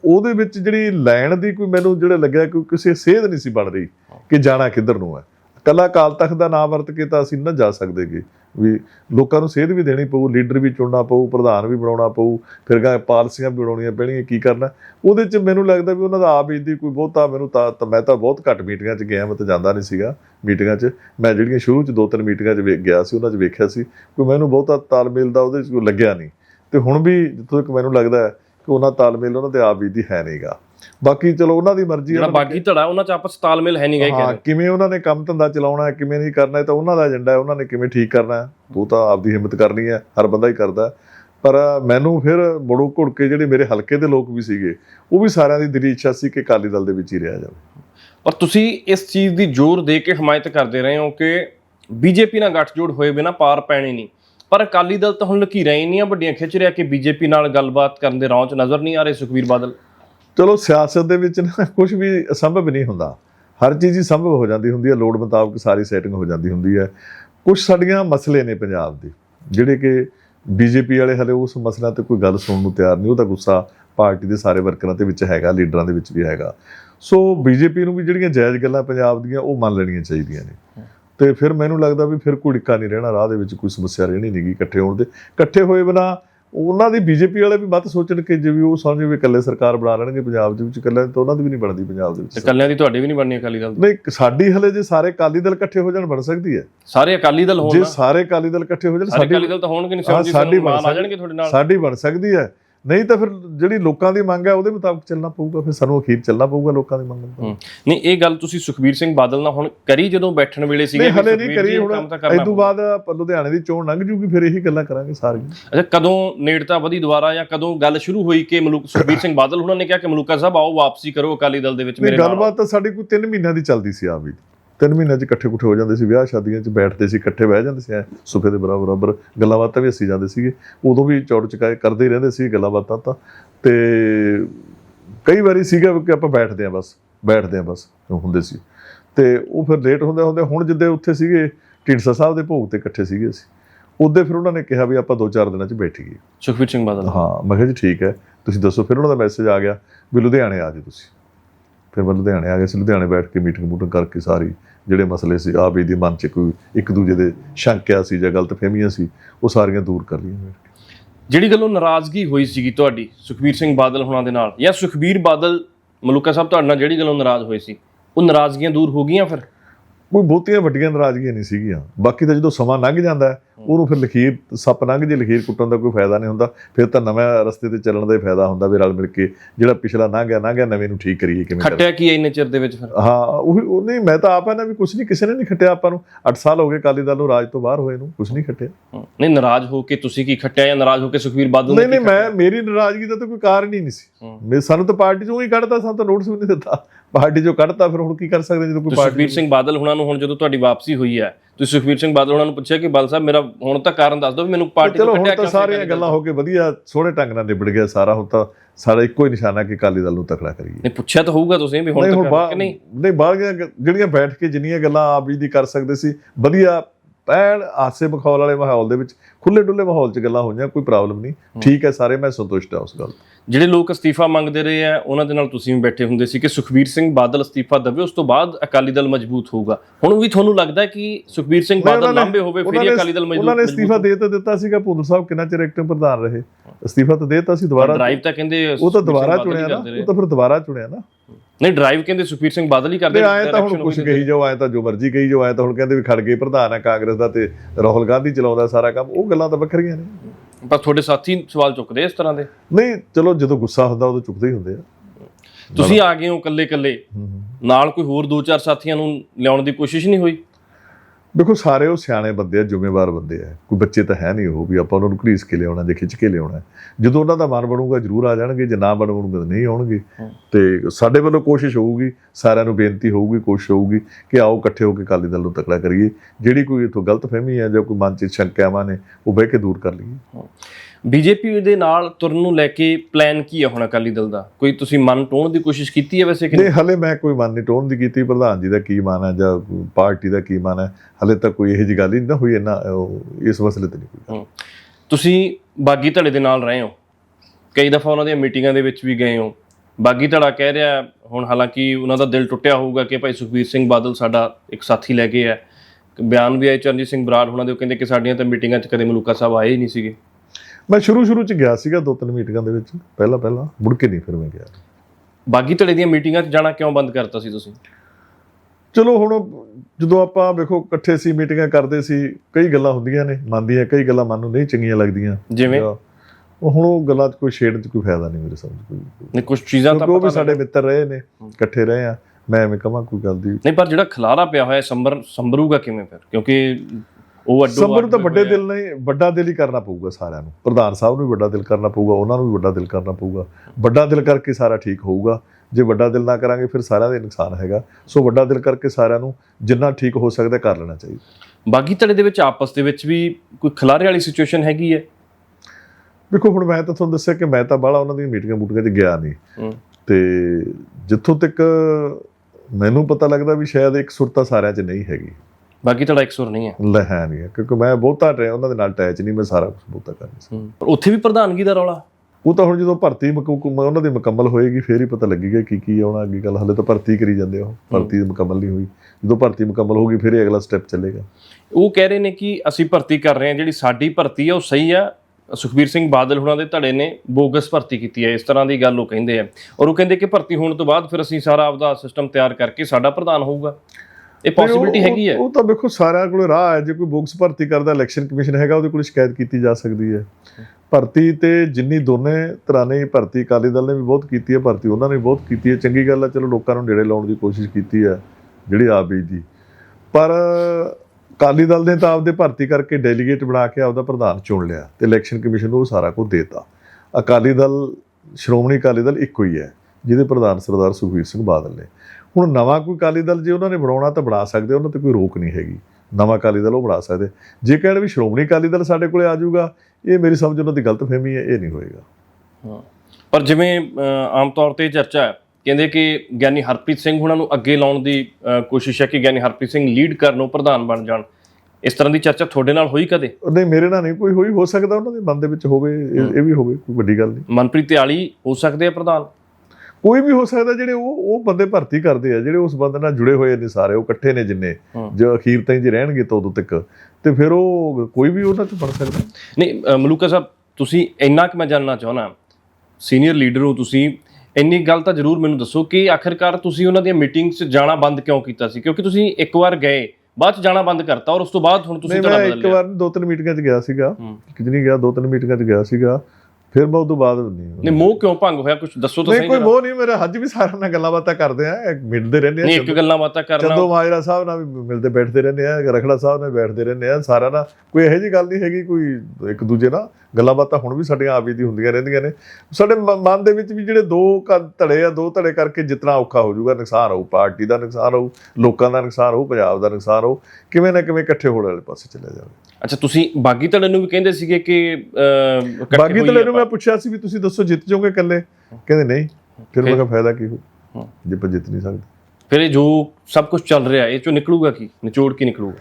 ਉਹਦੇ ਵਿੱਚ ਜਿਹੜੀ ਲੈਣ ਦੀ ਕੋਈ ਮੈਨੂੰ ਜਿਹੜਾ ਲੱਗਿਆ ਕਿ ਕਿਸੇ ਸੇਧ ਨਹੀਂ ਸੀ ਬਣ ਰਹੀ ਕਿ ਜਾਣਾ ਕਿੱਧਰ ਨੂੰ ਹੈ। ਕੱਲਾ ਅਕਾਲ ਤਖਤ ਦਾ ਨਾਮ ਵਰਤ ਕੇ ਤਾਂ ਅਸੀਂ ਨਾ ਜਾ ਸਕਦੇਗੇ। ਵੀ ਲੋਕਾਂ ਨੂੰ ਸੇਧ ਵੀ ਦੇਣੀ ਪਊ, ਲੀਡਰ ਵੀ ਚੁਣਨਾ ਪਊ, ਪ੍ਰਧਾਨ ਵੀ ਬਣਾਉਣਾ ਪਊ, ਫਿਰ ਗਾ ਪਾਲਸੀਆਂ ਵੀ ਬਣਾਉਣੀਆਂ ਪੈਣਗੀਆਂ, ਕੀ ਕਰਨਾ? ਉਹਦੇ 'ਚ ਮੈਨੂੰ ਲੱਗਦਾ ਵੀ ਉਹਨਾਂ ਦਾ ਆਪ ਦੀ ਕੋਈ ਬਹੁਤਾ ਮੈਨੂੰ ਤਾਂ ਤਾਂ ਮੈਂ ਤਾਂ ਬਹੁਤ ਘੱਟ ਮੀਟਿੰਗਾਂ 'ਚ ਗਿਆ, ਮੈਂ ਤਾਂ ਜਾਂਦਾ ਨਹੀਂ ਸੀਗਾ ਮੀਟਿੰਗਾਂ 'ਚ। ਮੈਂ ਜਿਹੜੀਆਂ ਸ਼ੁਰੂ 'ਚ ਦੋ ਤਿੰਨ ਮੀਟਿੰਗਾਂ 'ਚ ਵੇ- ਗਿਆ ਸੀ, ਉਹਨਾਂ 'ਚ ਵੇਖਿਆ ਸੀ, ਕੋਈ ਮੈਨੂੰ ਬਹੁਤਾ ਤਾਲਮੇਲ ਦਾ ਉਹਦੇ 'ਚ ਕੋਈ ਲੱਗਿਆ ਨਹੀਂ। ਤੇ ਹੁਣ ਵੀ ਜਿੱਥੋਂ ਤੱਕ ਮੈਨੂੰ ਲੱਗਦਾ ਕਿ ਉਹਨਾਂ ਤਾਲਮੇਲ ਉਹਨਾਂ ਦੇ ਆਪ ਦੀ ਹੈ ਨਹੀਂਗਾ। ਬਾਕੀ ਚਲੋ ਉਹਨਾਂ ਦੀ ਮਰਜ਼ੀ ਜਿਹੜਾ ਬਾਗੀ ਧੜਾ ਉਹਨਾਂ ਚ ਆਪਸ 'ਚ ਤਾਲਮੇਲ ਹੈ ਨਹੀਂ ਗਏ ਹਾਂ ਕਿਵੇਂ। ਉਹਨਾਂ ਨੇ ਕੰਮ ਧੰਦਾ ਚਲਾਉਣਾ ਹੈ ਕਿਵੇਂ ਨਹੀਂ ਕਰਨਾ ਇਹ ਤਾਂ ਉਹਨਾਂ ਦਾ ਏਜੰਡਾ ਹੈ ਉਹਨਾਂ ਨੇ ਕਿਵੇਂ ਠੀਕ ਕਰਨਾ ਹੈ। ਉਹ ਤਾਂ ਆਪਦੀ ਹਿੰਮਤ ਕਰਨੀ ਹੈ ਹਰ ਬੰਦਾ ਹੀ ਕਰਦਾ ਹੈ। ਪਰ ਮੈਨੂੰ ਫਿਰ ਮੁੜੋ ਘੁੜ ਕੇ ਜਿਹੜੇ ਮੇਰੇ ਹਲਕੇ ਦੇ ਲੋਕ ਵੀ ਸੀਗੇ ਉਹ ਵੀ ਸਾਰਿਆਂ ਦੀ ਦਿਲੀ ਇੱਛਾ ਸੀ ਕਿ ਅਕਾਲੀ ਦਲ ਦੇ ਵਿੱਚ ਹੀ ਰਿਹਾ ਜਾਵੇ। ਪਰ ਤੁਸੀਂ ਇਸ ਚੀਜ਼ ਦੀ ਜ਼ੋਰ ਦੇ ਕੇ ਹਮਾਇਤ ਕਰਦੇ ਰਹੇ ਹੋ ਕਿ ਬੀਜੇਪੀ ਨਾਲ ਗੱਠਜੋੜ ਹੋਏ ਬਿਨਾ ਪਾਰ ਪੈਣੀ ਨਹੀਂ। ਪਰ ਅਕਾਲੀ ਦਲ ਤਾਂ ਹੁਣ ਲਕੀਰਾਂ ਹੀ ਇੰਨੀਆਂ ਵੱਡੀਆਂ ਖਿੱਚ ਰਿਹਾ ਕਿ ਬੀਜੇਪੀ ਨਾਲ ਗੱਲਬਾਤ ਕਰਨ ਦੇ ਰੌਂਚ ਨਜ਼ਰ ਨਹੀਂ ਆ ਰਹੇ ਸੁਖਵੀਰ ਬਾਦਲ। ਚਲੋ ਸਿਆਸਤ ਦੇ ਵਿੱਚ ਨਾ ਕੁਝ ਵੀ ਸੰਭਵ ਨਹੀਂ ਹੁੰਦਾ। ਹਰ ਚੀਜ਼ ਹੀ ਸੰਭਵ ਹੋ ਜਾਂਦੀ ਹੁੰਦੀ ਹੈ, ਲੋੜ ਮੁਤਾਬਕ ਸਾਰੀ ਸੈਟਿੰਗ ਹੋ ਜਾਂਦੀ ਹੁੰਦੀ ਹੈ। ਕੁਝ ਸਾਡੀਆਂ ਮਸਲੇ ਨੇ ਪੰਜਾਬ ਦੇ, ਜਿਹੜੇ ਕਿ ਬੀਜੇਪੀ ਵਾਲੇ ਹਲੇ ਉਸ ਮਸਲਿਆਂ ਤੇ ਕੋਈ ਗੱਲ ਸੁਣਨ ਨੂੰ ਤਿਆਰ ਨਹੀਂ, ਉਹ ਤਾਂ ਗੁੱਸਾ ਪਾਰਟੀ ਦੇ ਸਾਰੇ ਵਰਕਰਾਂ ਦੇ ਵਿੱਚ ਹੈਗਾ, ਲੀਡਰਾਂ ਦੇ ਵਿੱਚ ਵੀ ਹੈਗਾ। ਸੋ ਬੀਜੇਪੀ ਨੂੰ ਵੀ ਜਿਹੜੀਆਂ ਜਾਇਜ਼ ਗੱਲਾਂ ਪੰਜਾਬ ਦੀਆਂ, ਉਹ ਮੰਨ ਲੈਣੀਆਂ ਚਾਹੀਦੀਆਂ ਨੇ। ਤੇ ਫਿਰ ਮੈਨੂੰ ਲੱਗਦਾ ਵੀ ਫਿਰ ਕੋਈ ਡਿੱਕਾ ਨਹੀਂ ਰਹਿਣਾ, ਰਾਹ ਦੇ ਵਿੱਚ ਕੋਈ ਸਮੱਸਿਆ ਰਹਿਣੀ ਨਹੀਂਗੀ ਇਕੱਠੇ ਹੋਣ ਦੇ ਇਕੱਠੇ ਹੋਏ ਬਿਨਾ ਉਹਨਾਂ ਦੀ ਬੀਜੇਪੀ ਵਾਲੇ ਵੀ ਮਤ ਸੋਚਣ ਕਿ ਜੇ ਵੀ ਉਹ ਸਮਝੇ ਵੀ ਇਕੱਲੇ ਸਰਕਾਰ ਬਣਾ ਲੈਣਗੇ ਪੰਜਾਬ ਦੇ ਵਿੱਚ ਇਕੱਲੇ ਤਾਂ ਉਹਨਾਂ ਦੀ ਵੀ ਨਹੀਂ ਬਣਦੀ ਪੰਜਾਬ ਦੇ ਵਿੱਚ। ਕੱਲਿਆਂ ਦੀ ਤੁਹਾਡੀ ਵੀ ਨਹੀਂ ਬਣਨੀ ਅਕਾਲੀ ਦਲ ਨਹੀਂ ਸਾਡੀ ਹਲੇ ਜੇ ਸਾਰੇ ਅਕਾਲੀ ਦਲ ਇਕੱਠੇ ਹੋ ਜਾਣ ਬਣ ਸਕਦੀ ਹੈ। ਸਾਰੇ ਅਕਾਲੀ ਦਲ ਹੋਣ ਜੇ ਸਾਰੇ ਅਕਾਲੀ ਦਲ ਇਕੱਠੇ ਹੋ ਜਾਣ ਸਾਰੇ ਅਕਾਲੀ ਸਾਡੀ ਦਲ ਤਾਂ ਹੋਣਗੇ ਨਹੀਂ ਸਾਡੀ ਬਣ ਜਾਣਗੇ ਤੁਹਾਡੇ ਨਾਲ। ਸਾਡੀ ਬਣ ਸਕਦੀ ਹੈ। ਨਹੀਂ ਤਾਂ ਫਿਰ ਜਿਹੜੀ ਲੋਕਾਂ ਦੀ ਮੰਗ ਹੈ ਉਹਦੇ ਮੁਤਾਬਕ ਚੱਲਣਾ ਪਊਗਾ ਫਿਰ ਸਾਨੂੰ ਅਖੀਰ ਚੱਲਣਾ ਪਊਗਾ ਲੋਕਾਂ ਦੀ ਮੰਗ ਹੂੰ। ਨਹੀਂ ਇਹ ਗੱਲ ਤੁਸੀਂ ਸੁਖਬੀਰ ਸਿੰਘ ਬਾਦਲ ਨਾਲ ਹੁਣ ਕਰੀ ਜਦੋਂ ਬੈਠਣ ਵੇਲੇ ਸੀਗੇ ਹਲੇ ਨਹੀਂ ਕਰੀ ਹੁਣ ਇਸ ਤੋਂ ਬਾਅਦ ਲੁਧਿਆਣੇ ਦੀ ਚੋਣ ਲੰਘ ਜੂਗੀ ਫਿਰ ਇਹੀ ਗੱਲਾਂ ਕਰਾਂਗੇ ਸਾਰੀਆਂ। ਅੱਛਾ ਕਦੋਂ ਨੇੜਤਾ ਵਧੀ ਦੁਬਾਰਾ ਜਾਂ ਕਦੋਂ ਗੱਲ ਸ਼ੁਰੂ ਹੋਈ ਕਿ ਮਲੂਕ ਸੁਖਬੀਰ ਸਿੰਘ ਬਾਦਲ ਉਹਨਾਂ ਨੇ ਕਿਹਾ ਕਿ ਮਲੂਕਾ ਸਾਹਿਬ ਆਓ ਵਾਪਸੀ ਕਰੋ ਅਕਾਲੀ ਦਲ ਦੇ ਵਿੱਚ ਮੇਰੇ ਨਾਲ ਗੱਲਬਾਤ ਤਾਂ ਸਾਡੀ ਕੋਈ 3 ਮਹੀਨਿਆਂ ਦੀ ਚੱਲਦੀ ਸੀ ਆ ਵੀ 3 ਮਹੀਨਿਆਂ 'ਚ ਇਕੱਠੇ ਕੁੱਠੇ ਹੋ ਜਾਂਦੇ ਸੀ ਵਿਆਹ ਸ਼ਾਦੀਆਂ 'ਚ ਬੈਠਦੇ ਸੀ ਇਕੱਠੇ ਬਹਿ ਜਾਂਦੇ ਸੀ ਐਂ ਸੁਫੇ ਦੇ ਬਰਾਬਰ ਬਰਾਬਰ ਗੱਲਾਂ ਬਾਤਾਂ ਵੀ ਅਸੀਂ ਜਾਂਦੇ ਸੀਗੇ। ਉਦੋਂ ਵੀ ਚੌੜ ਚਕਾਏ ਕਰਦੇ ਹੀ ਰਹਿੰਦੇ ਸੀ ਗੱਲਾਂ ਬਾਤਾਂ ਤਾਂ। ਤੇ ਕਈ ਵਾਰੀ ਸੀਗਾ ਕਿ ਆਪਾਂ ਬੈਠਦੇ ਆ ਬਸ ਬੈਠਦੇ ਆ ਬਸ ਹੁੰਦੇ ਸੀ। ਤੇ ਉਹ ਫਿਰ ਲੇਟ ਹੁੰਦੇ ਹੁੰਦੇ ਹੁਣ ਜਿੱਦੇ ਉੱਥੇ ਸੀਗੇ ਢੀਂਡਸਾ ਸਾਹਿਬ ਦੇ ਭੋਗ ਤੇ ਇਕੱਠੇ ਸੀਗੇ ਅਸੀਂ। ਉਹਦੇ ਫਿਰ ਉਹਨਾਂ ਨੇ ਕਿਹਾ ਵੀ ਆਪਾਂ 2-4 ਦਿਨਾਂ 'ਚ ਬੈਠੀਏ ਸੁਖਬੀਰ ਸਿੰਘ ਬਾਦਲ। ਹਾਂ ਮੈਂ ਕਿਹਾ ਜੀ ਠੀਕ ਹੈ ਤੁਸੀਂ ਦੱਸੋ ਫਿਰ ਉਹਨਾਂ ਦਾ ਮੈਸੇਜ ਆ ਗਿਆ ਵੀ ਲੁਧਿਆਣੇ ਆ ਜਾਓ ਤੁਸੀਂ। ਫਿਰ ਮੈਂ ਲੁਧਿਆਣੇ ਆ ਗਿਆ ਸੀ ਲੁਧਿਆਣੇ ਬੈਠ ਕੇ ਮੀਟਿੰਗ ਮੂਟਿੰਗ ਕਰਕੇ ਸਾਰੀ ਜਿਹੜੇ ਮਸਲੇ ਸੀ ਆ ਵੀ ਦੀ ਮਨ 'ਚ ਕੋਈ ਇੱਕ ਦੂਜੇ ਦੇ ਸ਼ੰਕਿਆ ਸੀ ਜਾਂ ਗਲਤ ਫਹਿਮੀਆਂ ਸੀ ਉਹ ਸਾਰੀਆਂ ਦੂਰ ਕਰ ਲਈਆਂ ਜਿਹੜੀ ਗੱਲੋਂ ਨਾਰਾਜ਼ਗੀ ਹੋਈ ਸੀਗੀ ਤੁਹਾਡੀ ਸੁਖਬੀਰ ਸਿੰਘ ਬਾਦਲ ਹੁਣਾਂ ਦੇ ਨਾਲ ਜਾਂ ਸੁਖਬੀਰ ਬਾਦਲ ਮਲੂਕਾ ਸਾਹਿਬ ਤੁਹਾਡੇ ਨਾਲ ਜਿਹੜੀ ਗੱਲੋਂ ਨਾਰਾਜ਼ ਹੋਏ ਸੀ ਉਹ ਨਾਰਾਜ਼ਗੀਆਂ ਦੂਰ ਹੋ ਗਈਆਂ ਫਿਰ? ਕੋਈ ਬਹੁਤੀਆਂ ਵੱਡੀਆਂ ਨਾਰਾਜ਼ਗੀਆਂ ਨਹੀਂ ਸੀਗੀਆਂ ਬਾਕੀ ਤਾਂ ਜਦੋਂ ਸਮਾਂ ਲੰਘ ਜਾਂਦਾ ਹੈ, ਉਹਨੂੰ ਫਿਰ ਲਖੀਰ ਸੱਪ ਲੰਘ ਜੇ ਲਖੀਰ ਕੁੱਟਣ ਦਾ ਕੋਈ ਫਾਇਦਾ ਨਹੀਂ ਹੁੰਦਾ ਫਿਰ ਤਾਂ ਨਵੇਂ ਰਸਤੇ ਤੇ ਚੱਲਣ ਦਾ ਹੀ ਫਾਇਦਾ ਹੁੰਦਾ ਵੀ ਰਲ ਮਿਲ ਕੇ ਜਿਹੜਾ ਪਿਛਲਾ ਲੰਘ ਗਿਆ ਲੰਘ ਗਿਆ ਨਵੇਂ ਨੂੰ ਠੀਕ ਕਰੀਏ ਕਿਵੇਂ। ਖੱਟਿਆ ਕੀ ਇੰਨੇ ਚਿਰ ਦੇ ਵਿੱਚ ਫਿਰ ਹਾਂ ਉਹ ਉਹ ਨਹੀਂ ਮੈਂ ਤਾਂ ਆਪ ਨਾ ਵੀ ਕੁਝ ਨਹੀਂ ਕਿਸੇ ਨੇ ਨਹੀਂ ਖੱਟਿਆ ਆਪਾਂ ਨੂੰ 8 ਸਾਲ ਹੋ ਗਏ ਅਕਾਲੀ ਦਲ ਨੂੰ ਰਾਜ ਤੋਂ ਬਾਹਰ ਹੋਏ ਨੂੰ ਕੁਝ ਨਹੀਂ ਖੱਟਿਆ। ਨਹੀਂ ਨਾਰਾਜ਼ ਹੋ ਕੇ ਤੁਸੀਂ ਕੀ ਖੱਟਿਆ ਜਾਂ ਨਾਰਾਜ਼ ਹੋ ਕੇ ਸੁਖਬੀਰ ਬਾਦਲ ਨੇ ਨਹੀਂ ਨਹੀਂ ਮੈਂ ਮੇਰੀ ਨਾਰਾਜ਼ਗੀ ਦਾ ਤਾਂ ਕੋਈ ਕਾਰਨ ਹੀ ਨਹੀਂ ਸੀ। ਮੈਂ ਸਾਨੂੰ ਤਾਂ ਪਾਰਟੀ ਚੋਂ ਹੀ ਕੱਢਤਾ ਸਾਨੂੰ ਤਾਂ ਨੋਟਿਸ ਵੀ ਨਹੀਂ ਦਿੱਤਾ ਪਾਰਟੀ ਚੋਂ ਕੱਢਤਾ ਫਿਰ ਹੁਣ ਕੀ ਕਰ ਸਕਦੇ ਜਦੋਂ ਕੋਈ ਤੇ ਪਾਰਟੀ ਸੁਖਬੀਰ ਸਿੰਘ ਬਾਦਲ ਹੁਣਾਂ ਨੂੰ ਹੁਣ ਜਦੋਂ ਤੁਹਾਡੀ ਵਾਪਸੀ ਹੋਈ ਹੈ ਤੁਸੀਂ ਸੁਖਬੀਰ ਸਿੰਘ ਬਾਦਲ ਹੁਣਾਂ ਨੂੰ ਪੁੱਛਿਆ ਕਿ ਬਾਦਲ ਸਾਹਿਬ ਮੇਰਾ ਹੁਣ ਤਾਂ ਕਾਰਨ ਦੱਸ ਦਿਓ ਵੀ ਮੈਨੂੰ ਪਾਰਟੀ ਚਲੋ ਤੋਂ ਹੁਣ ਕੱਢਿਆ ਤਾਂ ਕਿਉਂ ਸਾਰੀਆਂ ਅਕਾਲੀ ਦਲ ਗੱਲਾਂ ਹੋ ਕੇ ਵਧੀਆ ਸੋਹਣੇ ਢੰਗ ਨਾਲ ਨਿਬੜ ਗਿਆ ਸਾਰਾ ਹੁਣ ਤਾਂ ਸਾਡਾ ਇੱਕੋ ਹੀ ਨਿਸ਼ਾਨਾ ਕਿ ਅਕਾਲੀ ਦਲ ਨੂੰ ਤਕੜਾ ਕਰੀਏ। ਨਹੀਂ ਪੁੱਛਿਆ ਤਾਂ ਹੋਊਗਾ ਤੁਸੀਂ ਵੀ ਹੁਣ ਹੁਣ ਤੱਕ ਨਹੀਂ? ਨਹੀਂ ਬਾਹਰ ਜਿਹੜੀਆਂ ਬੈਠ ਕੇ ਜਿੰਨੀਆਂ ਗੱਲਾਂ ਆਪ ਜੀ ਦੀ ਕਰ ਸਕਦੇ ਸੀ ਵਧੀਆ ਪੈਣ ਆਸੇ ਮਖੌਲ ਵਾਲੇ ਮਾਹੌਲ ਦੇ ਵਿੱਚ ਖੁੱਲੇ ਡੁੱਲੇ ਮਾਹੌਲ 'ਚ ਗੱਲਾਂ ਹੋਈਆਂ ਕੋਈ ਪ੍ਰੋਬਲਮ ਨਹੀਂ। ਠੀਕ ਹੈ ਸਾਰੇ ਮੈਂ ਸੰਤੁਸ਼ਟ ਹਾਂ ਉਸ ਗੱਲ। ਜਿਹੜੇ ਲੋਕ ਅਸਤੀਫਾ ਮੰਗਦੇ ਰਹੇ ਆ ਉਹਨਾਂ ਦੇ ਨਾਲ ਤੁਸੀਂ ਵੀ ਬੈਠੇ ਹੁੰਦੇ ਸੀ ਕਿ ਸੁਖਬੀਰ ਸਿੰਘ ਬਾਦਲ ਅਸਤੀਫਾ ਦੇਵੇ ਉਸ ਤੋਂ ਬਾਅਦ ਅਕਾਲੀ ਦਲ ਮਜ਼ਬੂਤ ਹੋਊਗਾ। ਹੁਣ ਵੀ ਤੁਹਾਨੂੰ ਲੱਗਦਾ ਕਿ ਸੁਖਬੀਰ ਸਿੰਘ ਬਾਦਲ ਲਾਂਬੇ ਹੋਵੇ ਫਿਰ ਅਕਾਲੀ ਦਲ ਮਜ਼ਬੂਤ ਉਹਨਾਂ ਨੇ ਅਸਤੀਫਾ ਦੇ ਤਾਂ ਦਿੱਤਾ ਸੀਗਾ ਭੁੰਦਰ ਸਾਹਿਬ ਕਿੰਨਾ ਚਿਰ ਐਕਟਿਵ ਪ੍ਰਧਾਨ ਰਹੇ? ਅਸਤੀਫਾ ਤਾਂ ਦੇਤਾ ਸੀ ਦੁਬਾਰਾ ਡਰਾਈਵ ਤਾਂ ਕਹਿੰਦੇ ਉਹ ਤਾਂ ਦੁਬਾਰਾ ਚੁਣਿਆ ਨਾ। ਉਹ ਤਾਂ ਫਿਰ ਦੁਬਾਰਾ ਚੁਣਿਆ ਨਾ। ਨਹੀਂ ਡਰਾਈਵ ਕਹਿੰਦੇ ਸੁਖਬੀਰ ਸਿੰਘ ਬਾਦਲ ਹੀ ਕਰਦੇ ਆਏ ਤਾਂ ਹੁਣ ਕੁਝ ਕਹੀ ਜਾਓ ਆਏ ਤਾਂ ਜੋ ਮਰਜ਼ੀ ਕਹੀ ਜਾਓ ਆਏ ਤਾਂ ਹੁਣ ਕਹਿੰਦੇ ਵੀ ਖੜਗੇ ਪ੍ਰਧਾਨ ਹੈ ਕਾਂਗਰਸ ਦਾ ਤੇ ਰਾਹੁਲ ਗਾਂਧੀ ਚਲਾਉਂਦਾ ਸਾਰਾ ਕੰਮ ਉਹ ਗੱਲਾਂ ਤਾਂ ਵੱਖਰੀਆਂ ਨੇ। ਪਰ ਤੁਹਾਡੇ ਸਾਥੀ ਸਵਾਲ ਚੁੱਕਦੇ ਇਸ ਤਰ੍ਹਾਂ ਦੇ? ਨਹੀਂ ਚਲੋ ਜਦੋਂ ਗੁੱਸਾ ਹੁੰਦਾ ਉਦੋਂ ਚੁੱਕਦੇ ਹੀ ਹੁੰਦੇ ਆ। ਤੁਸੀਂ ਆ ਗਏ ਹੋ ਇਕੱਲੇ ਇਕੱਲੇ। ਨਾਲ ਕੋਈ ਹੋਰ ਦੋ ਚਾਰ ਸਾਥੀਆਂ ਨੂੰ ਲਿਆਉਣ ਦੀ ਕੋਸ਼ਿਸ਼ ਨਹੀਂ ਹੋਈ? ਦੇਖੋ ਸਾਰੇ ਉਹ ਸਿਆਣੇ ਬੰਦੇ ਆ ਜ਼ਿੰਮੇਵਾਰ ਬੰਦੇ ਆ। ਕੋਈ ਬੱਚੇ ਤਾਂ ਹੈ ਨਹੀਂ ਉਹ ਵੀ ਆਪਾਂ ਉਹਨਾਂ ਨੂੰ ਘੜੀਸ ਕੇ ਲਿਆਉਣਾ ਜਾਂ ਖਿੱਚ ਕੇ ਲਿਆਉਣਾ। ਜਦੋਂ ਉਹਨਾਂ ਦਾ ਮਨ ਬਣੂਗਾ ਜ਼ਰੂਰ ਆ ਜਾਣਗੇ ਜੇ ਨਾ ਬਣੂਗਾ ਤਾਂ ਨਹੀਂ ਆਉਣਗੇ। ਤੇ ਸਾਡੇ ਵੱਲੋਂ ਕੋਸ਼ਿਸ਼ ਹੋਊਗੀ ਸਾਰਿਆਂ ਨੂੰ ਬੇਨਤੀ ਹੋਊਗੀ ਕੋਸ਼ਿਸ਼ ਹੋਊਗੀ ਕਿ ਆਓ ਇਕੱਠੇ ਹੋ ਕੇ ਅਕਾਲੀ ਦਲ ਨੂੰ ਤਕੜਾ ਕਰੀਏ। ਜਿਹੜੀ ਕੋਈ ਇਥੋਂ ਗਲਤ ਫਹਿਮੀ ਹੈ ਜਾਂ ਕੋਈ ਮਨ 'ਚ ਸ਼ੰਕਾਵਾਂ ਨੇ ਉਹ ਬਹਿ ਕੇ ਦੂਰ ਕਰ ਲਈਏ। ਬੀਜੇਪੀ ਦੇ ਨਾਲ ਤੁਰਨ ਨੂੰ ਲੈ ਕੇ ਪਲਾਨ ਕੀ ਹੈ ਹੁਣ ਅਕਾਲੀ ਦਲ ਦਾ? ਕੋਈ ਤੁਸੀਂ ਮਨ ਟੋਣ ਦੀ ਕੋਸ਼ਿਸ਼ ਕੀਤੀ ਹੈ ਵੈਸੇ ਕਿ ਨਹੀਂ? ਨਹੀਂ ਹਲੇ ਮੈਂ ਕੋਈ ਮਨ ਨਹੀਂ ਟੋਨ ਦੀ ਕੀਤੀ ਪ੍ਰਧਾਨ ਜੀ ਦਾ ਕੀ ਮਨ ਹੈ ਜਾਂ ਪਾਰਟੀ ਦਾ ਕੀ ਮਨ ਹੈ ਹਲੇ ਤੱਕ ਕੋਈ ਇਹੋ ਜਿਹੀ ਗੱਲ ਹੀ ਨਾ ਹੋਈ ਨਾ ਇਸ ਮਸਲੇ ਤੇ ਨਹੀਂ। ਤੁਸੀਂ ਬਾਗੀ ਧੜੇ ਦੇ ਨਾਲ ਰਹੇ ਹੋ? ਕਈ ਦਫਾ ਉਹਨਾਂ ਦੀਆਂ ਮੀਟਿੰਗਾਂ ਦੇ ਵਿੱਚ ਵੀ ਗਏ ਹੋ। ਬਾਗੀ ਧੜਾ ਕਹਿ ਰਿਹਾ ਹੁਣ ਹਾਲਾਂਕਿ ਉਹਨਾਂ ਦਾ ਦਿਲ ਟੁੱਟਿਆ ਹੋਊਗਾ ਕਿ ਭਾਈ ਸੁਖਬੀਰ ਸਿੰਘ ਬਾਦਲ ਸਾਡਾ ਇੱਕ ਸਾਥੀ ਲੈ ਕੇ ਹੈ ਬਿਆਨ ਵੀ ਆਏ ਚਰਨਜੀਤ ਸਿੰਘ ਬਰਾੜ ਉਹਨਾਂ ਦੇ ਉਹ ਕਹਿੰਦੇ ਕਿ ਸਾਡੀਆਂ ਤਾਂ ਮੀਟਿੰਗਾਂ 'ਚ ਕਦੇ ਮਲੂਕਾ ਸਾਹਿਬ ਆਏ ਹੀ ਨਹੀਂ ਸੀਗੇ। ਮੈਂ ਸ਼ੁਰੂ ਸ਼ੁਰੂ ਚ ਗਿਆ ਸੀਗਾ ਦੋ ਤਿੰਨ ਮੀਟਿੰਗਾਂ ਦੇ ਵਿੱਚ। ਪਹਿਲਾਂ ਪਹਿਲਾਂ ਮੁੜ ਕੇ ਨਹੀਂ ਫਿਰ ਮੈਂ ਗਿਆ। ਬਾਗੀ ਧੜੇ ਦੀਆਂ ਮੀਟਿੰਗਾਂ 'ਚ ਜਾਣਾ ਕਿਉਂ ਬੰਦ ਕਰਤਾ ਸੀ ਤੁਸੀਂ? ਚਲੋ ਹੁਣ ਜਦੋਂ ਆਪਾਂ ਵੇਖੋ ਇਕੱਠੇ ਸੀ ਮੀਟਿੰਗਾਂ ਕਰਦੇ ਸੀ ਕਈ ਗੱਲਾਂ ਹੁੰਦੀਆਂ ਨੇ ਮੰਨਦੀਆਂ ਕਈ ਗੱਲਾਂ ਮਨ ਨੂੰ ਨਹੀਂ ਚੰਗੀਆਂ ਲੱਗਦੀਆਂ। ਜਿਵੇਂ? ਉਹ ਹੁਣ ਉਹ ਗੱਲਾਂ 'ਚ ਕੋਈ ਛੇੜਨ 'ਚ ਕੋਈ ਫਾਇਦਾ ਨਹੀਂ ਮੇਰੇ ਸਮਝ ਕੋਈ। ਨਹੀਂ ਕੁਝ ਚੀਜ਼ਾਂ ਤਾਂ ਪਤਾ ਸਾਡੇ ਮਿੱਤਰ ਰਹੇ ਨੇ ਇਕੱਠੇ ਰਹੇ ਆ। ਮੈਂ ਐਵੇਂ ਕਹਾਂ ਕੋਈ ਗੱਲ ਦੀ। ਨਹੀਂ ਪਰ ਜਿਹੜਾ ਖਲਾਰਾ ਪਿਆ ਹੋਇਆ ਸੰਭਰ ਸੰਭਰੂਗਾ ਕਿਵੇਂ ਫਿਰ? ਕਿਉਂਕਿ ਉਹ ਅੱਡੋ ਸਭ ਨੂੰ ਤਾਂ ਵੱਡੇ। ਦਿਲ ਨਹੀਂ ਵੱਡਾ ਦਿਲ ਹੀ ਕਰਨਾ ਪਊਗਾ ਸਾਰਿਆਂ ਨੂੰ। ਪ੍ਰਧਾਨ ਸਾਹਿਬ ਨੂੰ ਵੀ ਵੱਡਾ ਦਿਲ ਕਰਨਾ ਪਊਗਾ ਉਹਨਾਂ ਨੂੰ ਵੀ ਵੱਡਾ ਦਿਲ ਕਰਨਾ ਪਊਗਾ। ਵੱਡਾ ਦਿਲ ਕਰਕੇ ਸਾਰਾ ਠੀਕ ਹੋਊਗਾ। ਜੇ ਵੱਡਾ ਦਿਲ ਨਾ ਕਰਾਂਗੇ ਫਿਰ ਸਾਰਿਆਂ ਦੇ ਨੁਕਸਾਨ ਹੈਗਾ। ਸੋ ਵੱਡਾ ਦਿਲ ਕਰਕੇ ਸਾਰਿਆਂ ਨੂੰ ਜਿੰਨਾ ਠੀਕ ਹੋ ਸਕਦਾ ਕਰ ਲੈਣਾ ਚਾਹੀਦਾ। ਬਾਗੀ ਧੜੇ ਦੇ ਵਿੱਚ ਆਪਸ ਦੇ ਵਿੱਚ ਵੀ ਕੋਈ ਖਿਲਾਰੇ ਵਾਲੀ ਸਿਚੁਏਸ਼ਨ ਹੈਗੀ ਹੈ? ਦੇਖੋ ਹੁਣ ਮੈਂ ਤਾਂ ਤੁਹਾਨੂੰ ਦੱਸਿਆ ਕਿ ਮੈਂ ਤਾਂ ਬਾਹਲਾ ਉਹਨਾਂ ਦੀਆਂ ਮੀਟਿੰਗਾਂ ਮੂਟਿੰਗਾਂ 'ਚ ਗਿਆ ਨਹੀਂ। ਤੇ ਜਿੱਥੋਂ ਤੱਕ ਮੈਨੂੰ ਪਤਾ ਲੱਗਦਾ ਵੀ ਸ਼ਾਇਦ ਇੱਕ ਸੁਰਤਾ ਸਾਰਿਆਂ 'ਚ ਨਹੀਂ ਹੈਗੀ। ਬਾਗੀ ਧੜਾ ਇੱਕ ਸੁਰ ਨਹੀਂ ਹੈ। ਲੈ ਹੈ ਨਹੀਂ ਕਿਉਂਕਿ ਮੈਂ ਬਹੁਤਾ ਟੈ ਉਹਨਾਂ ਦੇ ਨਾਲ ਅਟੈਚ ਨਹੀਂ ਮੈਂ ਸਾਰਾ ਕੁਝ ਬਹੁਤਾ ਕਰ ਨਹੀਂ ਪਰ ਉੱਥੇ ਵੀ ਪ੍ਰਧਾਨਗੀ ਦਾ ਰੌਲਾ? ਉਹ ਤਾਂ ਹੁਣ ਜਦੋਂ ਭਰਤੀ ਮੁਕ- ਮੁਕ- ਉਹਨਾਂ ਦੀ ਮੁਕੰਮਲ ਹੋਏਗੀ ਫੇਰ ਹੀ ਪਤਾ ਲੱਗੇਗਾ ਕੀ ਕੀ ਆਉਣਾ ਅੱਗੇ ਗੱਲ। ਹਲੇ ਤਾਂ ਭਰਤੀ ਕਰੀ ਜਾਂਦੇ ਆ ਉਹ। ਭਰਤੀ ਮੁਕੰਮਲ ਨਹੀਂ ਹੋਈ। ਜਦੋਂ ਭਰਤੀ ਮੁਕੰਮਲ ਹੋਗੀ ਫਿਰ ਹੀ ਅਗਲਾ ਸਟੈਪ ਚੱਲੇਗਾ। ਉਹ ਕਹਿ ਰਹੇ ਨੇ ਕਿ ਅਸੀਂ ਭਰਤੀ ਕਰ ਰਹੇ ਹਾਂ ਜਿਹੜੀ ਸਾਡੀ ਭਰਤੀ ਹੈ ਉਹ ਸਹੀ ਆ। ਸੁਖਬੀਰ ਸਿੰਘ ਬਾਦਲ ਹੁਣਾਂ ਦੇ ਧੜੇ ਨੇ ਬੋਗਸ ਭਰਤੀ ਕੀਤੀ ਹੈ ਇਸ ਤਰ੍ਹਾਂ ਦੀ ਗੱਲ ਉਹ ਕਹਿੰਦੇ ਆ। ਔਰ ਉਹ ਕਹਿੰਦੇ ਕਿ ਭਰਤੀ ਹੋਣ ਤੋਂ ਬਾਅਦ ਫਿਰ ਅਸੀਂ ਸਾਰਾ ਆਪਦਾ ਸਿਸਟਮ ਤਿਆਰ ਕਰਕੇ ਸਾਡਾ ਪ੍ਰਧਾਨ ਹੋਊਗਾ। ਇਹ ਪੋਸਿਬਿਲਿਟੀ ਹੈਗੀ ਹੈ। ਉਹ ਤਾਂ ਵੇਖੋ ਸਾਰਿਆਂ ਕੋਲ ਰਾਹ ਹੈ। ਜੇ ਕੋਈ ਬੁਕਸ ਭਰਤੀ ਕਰਦਾ ਇਲੈਕਸ਼ਨ ਕਮਿਸ਼ਨ ਹੈਗਾ ਉਹਦੇ ਕੋਲ ਸ਼ਿਕਾਇਤ ਕੀਤੀ ਜਾ ਸਕਦੀ ਹੈ। ਭਰਤੀ ਤੇ ਜਿੰਨੀ ਦੋਨੇ ਤਰ੍ਹਾਂ ਨੇ ਭਰਤੀ ਅਕਾਲੀ ਦਲ ਨੇ ਵੀ ਬਹੁਤ ਕੀਤੀ ਹੈ ਭਰਤੀ ਉਹਨਾਂ ਨੇ ਬਹੁਤ ਕੀਤੀ ਹੈ। ਚੰਗੀ ਗੱਲ ਹੈ ਚਲੋ ਲੋਕਾਂ ਨੂੰ ਨੇੜੇ ਲਾਉਣ ਦੀ ਕੋਸ਼ਿਸ਼ ਕੀਤੀ ਹੈ ਜਿਹੜੀ ਆਪ ਦੀ। ਪਰ ਅਕਾਲੀ ਦਲ ਨੇ ਤਾਂ ਆਪਦੇ ਭਰਤੀ ਕਰਕੇ ਡੈਲੀਗੇਟ ਬਣਾ ਕੇ ਆਪਦਾ ਪ੍ਰਧਾਨ ਚੁਣ ਲਿਆ ਤੇ ਇਲੈਕਸ਼ਨ ਕਮਿਸ਼ਨ ਨੂੰ ਸਾਰਾ ਕੁਝ ਦੇਤਾ। ਅਕਾਲੀ ਦਲ ਸ਼੍ਰੋਮਣੀ ਅਕਾਲੀ ਦਲ ਇੱਕੋ ਹੀ ਹੈ। ਜਿਹਦੇ ਪ੍ਰਧਾਨ ਸਰਦਾਰ ਸੁਖਬੀਰ ਸਿੰਘ ਬਾਦਲ ਨੇ। ਹੁਣ ਨਵਾਂ ਕੋਈ ਅਕਾਲੀ ਦਲ ਜੇ ਉਹਨਾਂ ਨੇ ਬਣਾਉਣਾ ਤਾਂ ਬਣਾ ਸਕਦੇ ਉਹਨਾਂ ਤੇ ਕੋਈ ਰੋਕ ਨਹੀਂ ਹੈਗੀ। ਨਵਾਂ ਅਕਾਲੀ ਦਲ ਉਹ ਬਣਾ ਸਕਦੇ। ਜੇ ਕਹਿਣ ਵੀ ਸ਼੍ਰੋਮਣੀ ਅਕਾਲੀ ਦਲ ਸਾਡੇ ਕੋਲੇ ਆ ਜਾਊਗਾ ਇਹ ਮੇਰੀ ਸਮਝ ਉਹਨਾਂ ਦੀ ਗਲਤਫਹਿਮੀ ਹੈ ਇਹ ਨਹੀਂ ਹੋਏਗਾ। ਪਰ ਜਿਵੇਂ ਆਮ ਤੌਰ ਤੇ ਚਰਚਾ ਹੈ ਕਹਿੰਦੇ ਕਿ ਗਿਆਨੀ ਹਰਪ੍ਰੀਤ ਸਿੰਘ ਹੁਣਾਂ ਨੂੰ ਅੱਗੇ ਲਾਉਣ ਦੀ ਕੋਸ਼ਿਸ਼ ਹੈ ਕਿ ਗਿਆਨੀ ਹਰਪ੍ਰੀਤ ਸਿੰਘ ਲੀਡ ਕਰਨ ਉਹ ਪ੍ਰਧਾਨ ਬਣ ਜਾਣ। ਇਸ ਤਰ੍ਹਾਂ ਦੀ ਚਰਚਾ ਤੁਹਾਡੇ ਨਾਲ ਹੋਈ ਕਦੇ? ਨਹੀਂ ਮੇਰੇ ਨਾਲ ਨਹੀਂ ਕੋਈ ਹੋਈ ਹੋ ਸਕਦਾ ਉਹਨਾਂ ਦੇ ਮਨ ਦੇ ਵਿੱਚ ਹੋਵੇ ਇਹ ਇਹ ਵੀ ਹੋਵੇ ਕੋਈ ਵੱਡੀ ਗੱਲ ਨਹੀਂ। ਮਨਪ੍ਰੀਤ ਤਿਆਲੀ ਹੋ ਸਕਦੇ ਆ ਪ੍ਰਧਾਨ? ਕੋਈ ਵੀ ਹੋ ਸਕਦਾ ਜਿਹੜੇ ਉਹ ਉਹ ਬੰਦੇ ਭਰਤੀ ਕਰਦੇ ਆ ਜਿਹੜੇ ਉਸ ਬੰਦੇ ਨਾਲ ਜੁੜੇ ਹੋਏ ਨੇ ਸਾਰੇ ਉਹ ਇਕੱਠੇ ਨੇ ਜਿੰਨੇ। ਜੋ ਅਖੀਰ ਤਾਈਂ ਜੇ ਰਹਿਣਗੇ ਤਾਂ ਉਦੋਂ ਤੱਕ। ਤੇ ਫਿਰ ਉਹ ਕੋਈ ਵੀ ਉਹਨਾਂ ਚ ਬਣ ਸਕਦਾ। ਨਹੀਂ ਮਲੂਕਾ ਸਾਹਿਬ ਤੁਸੀਂ ਇੰਨਾ ਕਿ ਮੈਂ ਜਾਣਨਾ ਚਾਹੁੰਦਾ ਸੀਨੀਅਰ ਲੀਡਰ ਹੋ ਤੁਸੀਂ ਇੰਨੀ ਗੱਲ ਤਾਂ ਜ਼ਰੂਰ ਮੈਨੂੰ ਦੱਸੋ ਕਿ ਆਖਿਰਕਾਰ ਤੁਸੀਂ ਉਹਨਾਂ ਦੀਆਂ ਮੀਟਿੰਗਸ 'ਚ ਜਾਣਾ ਬੰਦ ਕਿਉਂ ਕੀਤਾ ਸੀ? ਕਿਉਂਕਿ ਤੁਸੀਂ ਇੱਕ ਵਾਰ ਗਏ ਬਾਅਦ 'ਚ ਜਾਣਾ ਬੰਦ ਕਰਤਾ ਔਰ ਉਸ ਤੋਂ ਬਾਅਦ ਹੁਣ ਤੁਸੀਂ ਨਹੀਂ ਧੜਾ ਮੈਂ ਬਦਲ ਇੱਕ ਲਿਆ। ਵਾਰ ਦੋ ਤਿੰਨ ਮੀਟਿੰਗਾਂ 'ਚ ਗਿਆ ਸੀਗਾ। ਨਹੀਂ ਗਿਆ ਦੋ ਤਿੰਨ ਮੀਟਿੰਗਾਂ 'ਚ ਗਿਆ ਸੀਗਾ। ਫਿਰ ਮੈਂ ਉਦੋਂ ਬਾਅਦ ਨਹੀਂ ਨਹੀਂ ਮੋਹ ਕਿਉਂ ਭੰਗ ਹੋਇਆ? ਕੁਝ ਦੱਸੋ ਤਾਂ ਨਹੀਂ ਸਹੀ ਕੋਈ ਜਰਾ। ਮੋਹ ਨਹੀਂ ਮੇਰੇ ਅੱਜ ਵੀ ਸਾਰਿਆਂ ਨਾਲ ਗੱਲਾਂ ਬਾਤਾਂ ਕਰਦੇ ਆ ਮਿਲਦੇ ਰਹਿੰਦੇ ਨਹੀਂ ਆ ਇੱਕ ਗੱਲਾਂ ਬਾਤਾਂ ਕਰਨਾ। ਚੰਦੋ ਮਾਜਰਾ ਸਾਹਿਬ ਨਾਲ ਵੀ ਮਿਲਦੇ ਬੈਠਦੇ ਰਹਿੰਦੇ ਆ ਰਖੜਾ ਸਾਹਿਬ ਨਾਲ ਬੈਠਦੇ ਰਹਿੰਦੇ ਆ ਸਾਰਿਆਂ ਨਾਲ। ਕੋਈ ਇਹੋ ਜੀ ਗੱਲ ਨਹੀਂ ਹੈਗੀ ਕੋਈ ਇੱਕ ਦੂਜੇ ਨਾਲ। ਗੱਲਾਂ ਬਾਤਾਂ ਹੁਣ ਵੀ ਸਾਡੀਆਂ ਆਪ ਹੀ ਦੀ ਹੁੰਦੀਆਂ ਰਹਿੰਦੀਆਂ ਨੇ। ਸਾਡੇ ਮਨ ਦੇ ਵਿੱਚ ਵੀ ਜਿਹੜੇ ਦੋ ਧੜੇ ਆ ਦੋ ਧੜੇ ਕਰਕੇ ਜਿਤਨਾ ਔਖਾ ਹੋ ਜਾਊਗਾ ਨੁਕਸਾਨ ਹੋਊ ਪਾਰਟੀ ਦਾ ਨੁਕਸਾਨ ਹੋਊ ਲੋਕਾਂ ਦਾ ਨੁਕਸਾਨ ਹੋਊ ਪੰਜਾਬ ਦਾ ਨੁਕਸਾਨ ਹੋਊ ਕਿਵੇਂ ਨਾ ਕਿਵੇਂ ਇਕੱਠੇ ਹੋਣ ਵਾਲੇ ਪਾਸੇ ਚੱਲਿਆ ਜਾਵੇ ਅੱਛਾ ਤੁਸੀਂ ਬਾਗੀ ਧੜੇ ਨੂੰ ਵੀ ਕਹਿੰਦੇ ਸੀਗੇ ਕਿ ਬਾਗੀ ਧੜੇ ਨੂੰ ਮੈਂ। ਪੁੱਛਿਆ ਸੀ ਵੀ ਤੁਸੀਂ ਦੱਸੋ ਜਿੱਤ ਜਾਓਗੇ ਇਕੱਲੇ? ਕਹਿੰਦੇ ਨਹੀਂ ਫਿਰ ਮੈਂ ਕਿਹਾ ਫਾਇਦਾ ਕੀ ਹੋ। ਜੇ ਆਪਾਂ ਜਿੱਤ ਨਹੀਂ ਸਕਦੇ। ਫਿਰ ਇਹ ਜੋ ਸਭ ਕੁਝ ਚੱਲ ਰਿਹਾ ਇਹ ਚੋਂ ਨਿਕਲੂਗਾ ਕੀ? ਨਿਚੋੜ ਕੀ ਨਿਕਲੂਗਾ?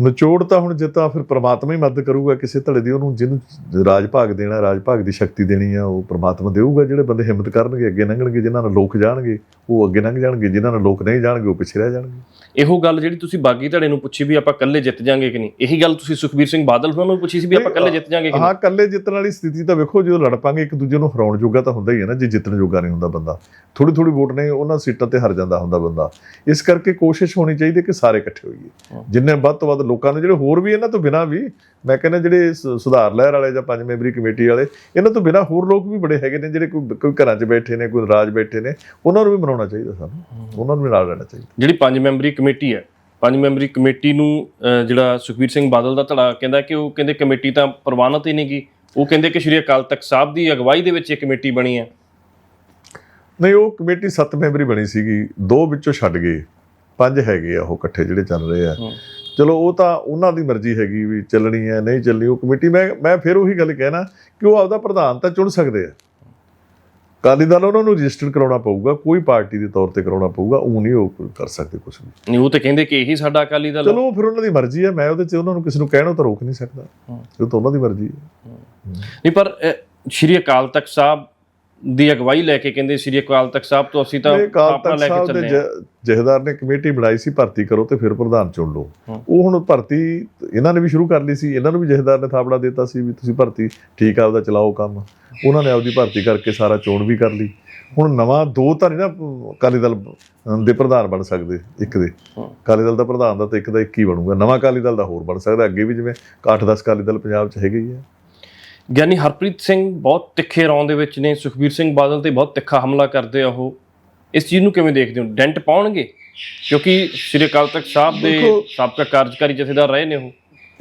ਨਿਚੋੜ ਤਾਂ ਹੁਣ ਜਿੱਤਾਂ ਫਿਰ ਪ੍ਰਮਾਤਮਾ ਹੀ ਮਦਦ ਕਰੂਗਾ ਕਿਸੇ ਧੜੇ ਦੀ ਉਹਨੂੰ ਜਿਹਨੂੰ ਰਾਜ ਭਾਗ ਦੇਣਾ ਰਾਜ ਭਾਗ ਦੀ ਸ਼ਕਤੀ ਦੇਣੀ ਆ ਉਹ ਪ੍ਰਮਾਤਮਾ ਦੇਊਗਾ ਜਿਹੜੇ ਬੰਦੇ ਹਿੰਮਤ ਕਰਨਗੇ ਅੱਗੇ ਲੰਘਣਗੇ ਜਿਨ੍ਹਾਂ ਨਾਲ ਲੋਕ ਜਾਣਗੇ ਉਹ ਅੱਗੇ ਲੰਘ ਜਾਣਗੇ ਜਿਨ੍ਹਾਂ ਨਾਲ ਲੋਕ ਨਹੀਂ ਜਾਣਗੇ ਉਹ ਪਿੱਛੇ ਰਹਿ ਜਾਣਗੇ। ਇਹੋ ਗੱਲ ਜਿਹੜੀ ਤੁਸੀਂ ਬਾਗੀ ਧੜੇ ਨੂੰ ਪੁੱਛੀ ਵੀ ਆਪਾਂ ਇਕੱਲੇ ਜਿੱਤ ਜਾਾਂਗੇ ਕਿ ਨਹੀਂ ਇਹੀ ਗੱਲ ਤੁਸੀਂ ਸੁਖਬੀਰ ਸਿੰਘ ਬਾਦਲ ਹੋਣਾ ਨੂੰ ਪੁੱਛੀ ਸੀ ਵੀ ਆਪਾਂ ਇਕੱਲੇ ਜਿੱਤ ਜਾਾਂਗੇ ਕਿ ਨਹੀਂ? ਹਾਂ ਇਕੱਲੇ ਜਿੱਤਣ ਵਾਲੀ ਸਥਿਤੀ ਤਾਂ ਵੇਖੋ ਜਦੋਂ ਲੜ ਪਾਂਗੇ ਇੱਕ ਦੂਜੇ ਨੂੰ ਹਰਾਉਣ ਜੋਗਾ ਤਾਂ ਹੁੰਦਾ ਹੀ ਹੈ ਨਾ ਜੇ ਜਿੱਤਣ ਜੋਗਾ ਨਹੀਂ ਹੁੰਦਾ ਬੰਦਾ। ਥੋੜੀ ਥੋੜੀ ਵੋਟ ਨੇ ਉਹਨਾਂ ਸੀਟਾਂ ਤੇ ਹਰ ਜਾਂਦਾ ਹੁੰਦਾ ਬੰਦਾ। ਇਸ ਕਰਕੇ ਕੋਸ਼ਿਸ਼ ਹੋਣੀ ਚਾਹੀਦੀ ਕਿ ਸਾਰੇ ਇਕੱਠੇ ਹੋਈਏ। ਜਿੰਨੇ ਵੱਧ ਤੋਂ ਵੱਧ ਲੋਕਾਂ ਨੂੰ ਜਿਹੜੇ ਹੋਰ ਵੀ ਇਹਨਾਂ ਤੋਂ ਬਿਨਾਂ ਵੀ ਮੈਂ ਕਹਿੰਦਾ ਜਿਹੜੇ ਸੁਧਾਰ ਲਹਿਰ ਵਾਲੇ ਜਾਂ ਪੰਜ ਮੈਂਬਰੀ ਕਮੇਟੀ ਵਾਲੇ ਇਹਨਾਂ ਤੋਂ ਬਿਨਾਂ ਹੋਰ ਲੋਕ ਵੀ ਬੜੇ ਹੈਗੇ ਨੇ ਜਿਹੜੇ ਕੋਈ ਕੋਈ ਘਰਾਂ 'ਚ ਬੈਠੇ ਨੇ ਕੋਈ ਰਾਜ ਬੈਠੇ ਨੇ ਉਹਨਾਂ ਨੂੰ ਵੀ ਬਣਾਉਣਾ ਚਾਹੀਦਾ ਸਾਨੂੰ। ਉਹਨਾਂ ਨੂੰ ਵੀ ਨਾਲ ਰਹਿਣਾ ਚਾਹੀਦਾ। ਜਿਹੜੀ ਪੰਜ ਮੈਂਬਰੀ ਕਮੇਟੀ ਹੈ ਪੰਜ ਮੈਂਬਰੀ ਕਮੇਟੀ ਨੂੰ ਜਿਹੜਾ ਸੁਖਬੀਰ ਸਿੰਘ ਬਾਦਲ ਦਾ ਧੜਾ ਕਹਿੰਦਾ ਕਿ ਉਹ ਕਹਿੰਦੇ ਕਮੇਟੀ ਤਾਂ ਪ੍ਰਵਾਨਿਤ ਹੀ ਨਹੀਂ ਗੀ। ਉਹ ਕਹਿੰਦੇ ਕਿ ਸ਼੍ਰੀ ਅਕਾਲ ਤਖਤ ਸਾਹਿਬ ਦੀ ਅਗਵਾਈ ਦੇ ਵਿੱਚ ਇਹ ਕਮੇਟੀ ਬਣੀ ਹੈ। ਨਹੀਂ ਉਹ ਕਮੇਟੀ ਸੱਤ ਮੈਂਬਰੀ ਬਣੀ ਸੀਗੀ। ਦੋ ਵਿੱਚੋਂ ਛੱਡ ਗਏ। ਪੰਜ ਹੈਗੇ ਆ ਉਹ ਇਕੱਠੇ ਜਿਹੜੇ ਚੱਲ ਰਹੇ ਆ। ਚਲੋ ਉਹ ਤਾਂ ਉਹਨਾਂ ਦੀ ਮਰਜ਼ੀ ਹੈਗੀ ਵੀ ਚੱਲਣੀ ਹੈ ਨਹੀਂ ਚੱਲਣੀ ਉਹ ਕਮੇਟੀ ਮੈਂ ਮੈਂ ਫਿਰ ਉਹੀ ਗੱਲ ਕਹਿਣਾ ਕਿ ਉਹ ਆਪਦਾ ਪ੍ਰਧਾਨ ਤਾਂ ਚੁਣ ਸਕਦੇ ਆ। ਅਕਾਲੀ ਦਲ ਉਹਨਾਂ ਨੂੰ ਰਜਿਸਟਰ ਕਰਾਉਣਾ ਪਊਗਾ ਕੋਈ ਪਾਰਟੀ ਦੇ ਤੌਰ ਤੇ ਕਰਾਉਣਾ ਪਊਗਾ ਉਹ ਨਹੀਂ ਉਹ ਕਰ ਸਕਦੇ ਕੁਝ ਵੀ। ਨਹੀਂ ਉਹ ਤੇ ਕਹਿੰਦੇ ਕਿ ਇਹੀ ਸਾਡਾ ਅਕਾਲੀ ਦਲ। ਚਲੋ ਫਿਰ ਉਹਨਾਂ ਦੀ ਮਰਜ਼ੀ ਹੈ ਮੈਂ ਉਹਦੇ 'ਚ ਉਹਨਾਂ ਨੂੰ ਕਿਸੇ ਨੂੰ ਕਹਿਣੋਂ ਤਾਂ ਰੋਕ ਨਹੀਂ ਸਕਦਾ। ਹੂੰ। ਉਹ ਤਾਂ ਉਹਨਾਂ ਦੀ ਮਰਜ਼ੀ ਹੈ। ਨਹੀਂ ਪਰ ਸ਼੍ਰੀ ਅਕਾਲ ਤਖਤ ਸਾਹਿਬ ਦੀ ਅਗਵਾਈ ਲੈ ਕੇ ਕਹਿੰਦੇ ਸ਼੍ਰੀ ਅਕਾਲ ਤਖਤ ਸਾਹਿਬ ਤੋਂ ਅਸੀਂ ਤਾਂ ਆਪਣਾ ਲੈ ਕੇ ਚੱਲੇ ਹਾਂ। ਜ- ਜਥੇਦਾਰ ਨੇ ਕਮੇਟੀ ਬਣਾਈ ਸੀ ਭਰਤੀ ਕਰੋ ਤੇ ਫਿਰ ਪ੍ਰਧਾਨ ਚੁਣ ਲਓ। ਉਹ ਹੁਣ ਭਰਤੀ ਇਹਨਾਂ ਨੇ ਵੀ ਸ਼ੁਰੂ ਕਰ ਲਈ ਸੀ ਇਹਨਾਂ ਨੂੰ ਵੀ ਜਥੇਦਾਰ ਨੇ ਥਾਪੜਾ ਦਿੱਤਾ ਸੀ ਵੀ ਤੁਸੀਂ ਭਰਤੀ ਠੀਕ ਆਪਦਾ ਚਲਾਓ ਕੰਮ। ਉਹਨਾਂ ਨੇ ਆਪਦੀ ਭਰਤੀ ਕਰਕੇ ਸਾਰਾ ਚੋਣ ਵੀ ਕਰ ਲਈ। ਹੁਣ ਨਵਾਂ ਦੋ ਤਾਂ ਨਹੀਂ ਨਾ ਅਕਾਲੀ ਦਲ ਦੇ ਪ੍ਰਧਾਨ ਬਣ ਸਕਦੇ ਇੱਕ ਦੇ। ਹੂੰ। ਅਕਾਲੀ ਦਲ ਦਾ ਪ੍ਰਧਾਨ ਦਾ ਤਾਂ ਇੱਕ ਦਾ ਇੱਕ ਹੀ ਬਣੂਗਾ। ਨਵਾਂ ਅਕਾਲੀ ਦਲ ਦਾ ਹੋਰ ਬਣ ਸਕਦਾ ਅੱਗੇ ਵੀ ਜਿਵੇਂ 8-10 ਅਕਾਲੀ ਦਲ ਪੰਜਾਬ 'ਚ ਹੈਗੇ ਹੀ ਆ। ਗਿਆਨੀ ਹਰਪ੍ਰੀਤ ਸਿੰਘ ਬਹੁਤ ਤਿੱਖੇ ਰੌਂ ਦੇ ਵਿੱਚ ਨੇ ਸੁਖਬੀਰ ਸਿੰਘ ਬਾਦਲ ਤੇ ਬਹੁਤ ਤਿੱਖਾ ਹਮਲਾ ਕਰਦੇ ਆ ਉਹ। ਇਸ ਚੀਜ਼ ਨੂੰ ਕਿਵੇਂ ਦੇਖਦੇ ਹੋ? ਡੈਂਟ ਪਾਉਣਗੇ? ਕਿਉਂਕਿ ਸ੍ਰੀ ਅਕਾਲ ਤਖਤ ਸਾਹਿਬ ਦੇ ਸਾਬਕਾ ਕਾਰਜਕਾਰੀ ਜਥੇਦਾਰ ਰਹੇ ਨੇ ਉਹ।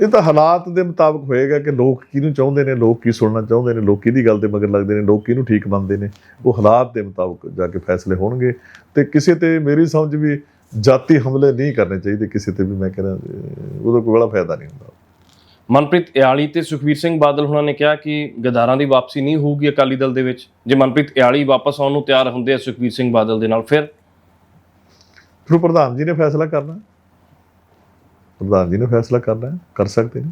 ਇਹ ਤਾਂ ਹਾਲਾਤ ਦੇ ਮੁਤਾਬਕ ਹੋਏਗਾ ਕਿ ਲੋਕ ਕਿਹਨੂੰ ਚਾਹੁੰਦੇ ਨੇ ਲੋਕ ਕੀ ਸੁਣਨਾ ਚਾਹੁੰਦੇ ਨੇ ਲੋਕ ਕਿਹਦੀ ਗੱਲ ਤੇ ਮਗਰ ਲੱਗਦੇ ਨੇ ਲੋਕ ਕਿਹਨੂੰ ਠੀਕ ਮੰਨਦੇ ਨੇ। ਉਹ ਹਾਲਾਤ ਦੇ ਮੁਤਾਬਕ ਜਾ ਕੇ ਫੈਸਲੇ ਹੋਣਗੇ। ਤੇ ਕਿਸੇ ਤੇ ਮੇਰੀ ਸਮਝ ਵੀ ਜਾਤੀ ਹਮਲੇ ਨਹੀਂ ਕਰਨੇ ਚਾਹੀਦੇ ਕਿਸੇ ਤੇ ਵੀ ਮੈਂ ਕਹਿੰਦਾ ਉਹਦਾ ਕੋਈ ਬੜਾ ਫਾਇਦਾ ਨਹੀਂ ਹੁੰਦਾ। ਮਨਪ੍ਰੀਤ ਇਆਲੀ ਤੇ ਸੁਖਵੀਰ ਸਿੰਘ ਬਾਦਲ ਹੁਣਾਂ ਨੇ ਕਿਹਾ ਕਿ ਗਦਾਰਾਂ ਦੀ ਵਾਪਸੀ ਨਹੀਂ ਹੋਊਗੀ ਅਕਾਲੀ ਦਲ ਦੇ ਵਿੱਚ। ਜੇ ਮਨਪ੍ਰੀਤ ਇਆਲੀ ਵਾਪਸ ਆਉਣ ਨੂੰ ਤਿਆਰ ਹੁੰਦੇ ਆ ਸੁਖਵੀਰ ਸਿੰਘ ਬਾਦਲ ਦੇ ਨਾਲ ਫਿਰ? ਫਿਰ ਪ੍ਰਧਾਨ ਜੀ ਨੇ ਫੈਸਲਾ ਕਰਨਾ। ਪ੍ਰਧਾਨ ਜੀ ਨੇ ਫੈਸਲਾ ਕਰਨਾ ਕਰ ਸਕਦੇ ਨੇ।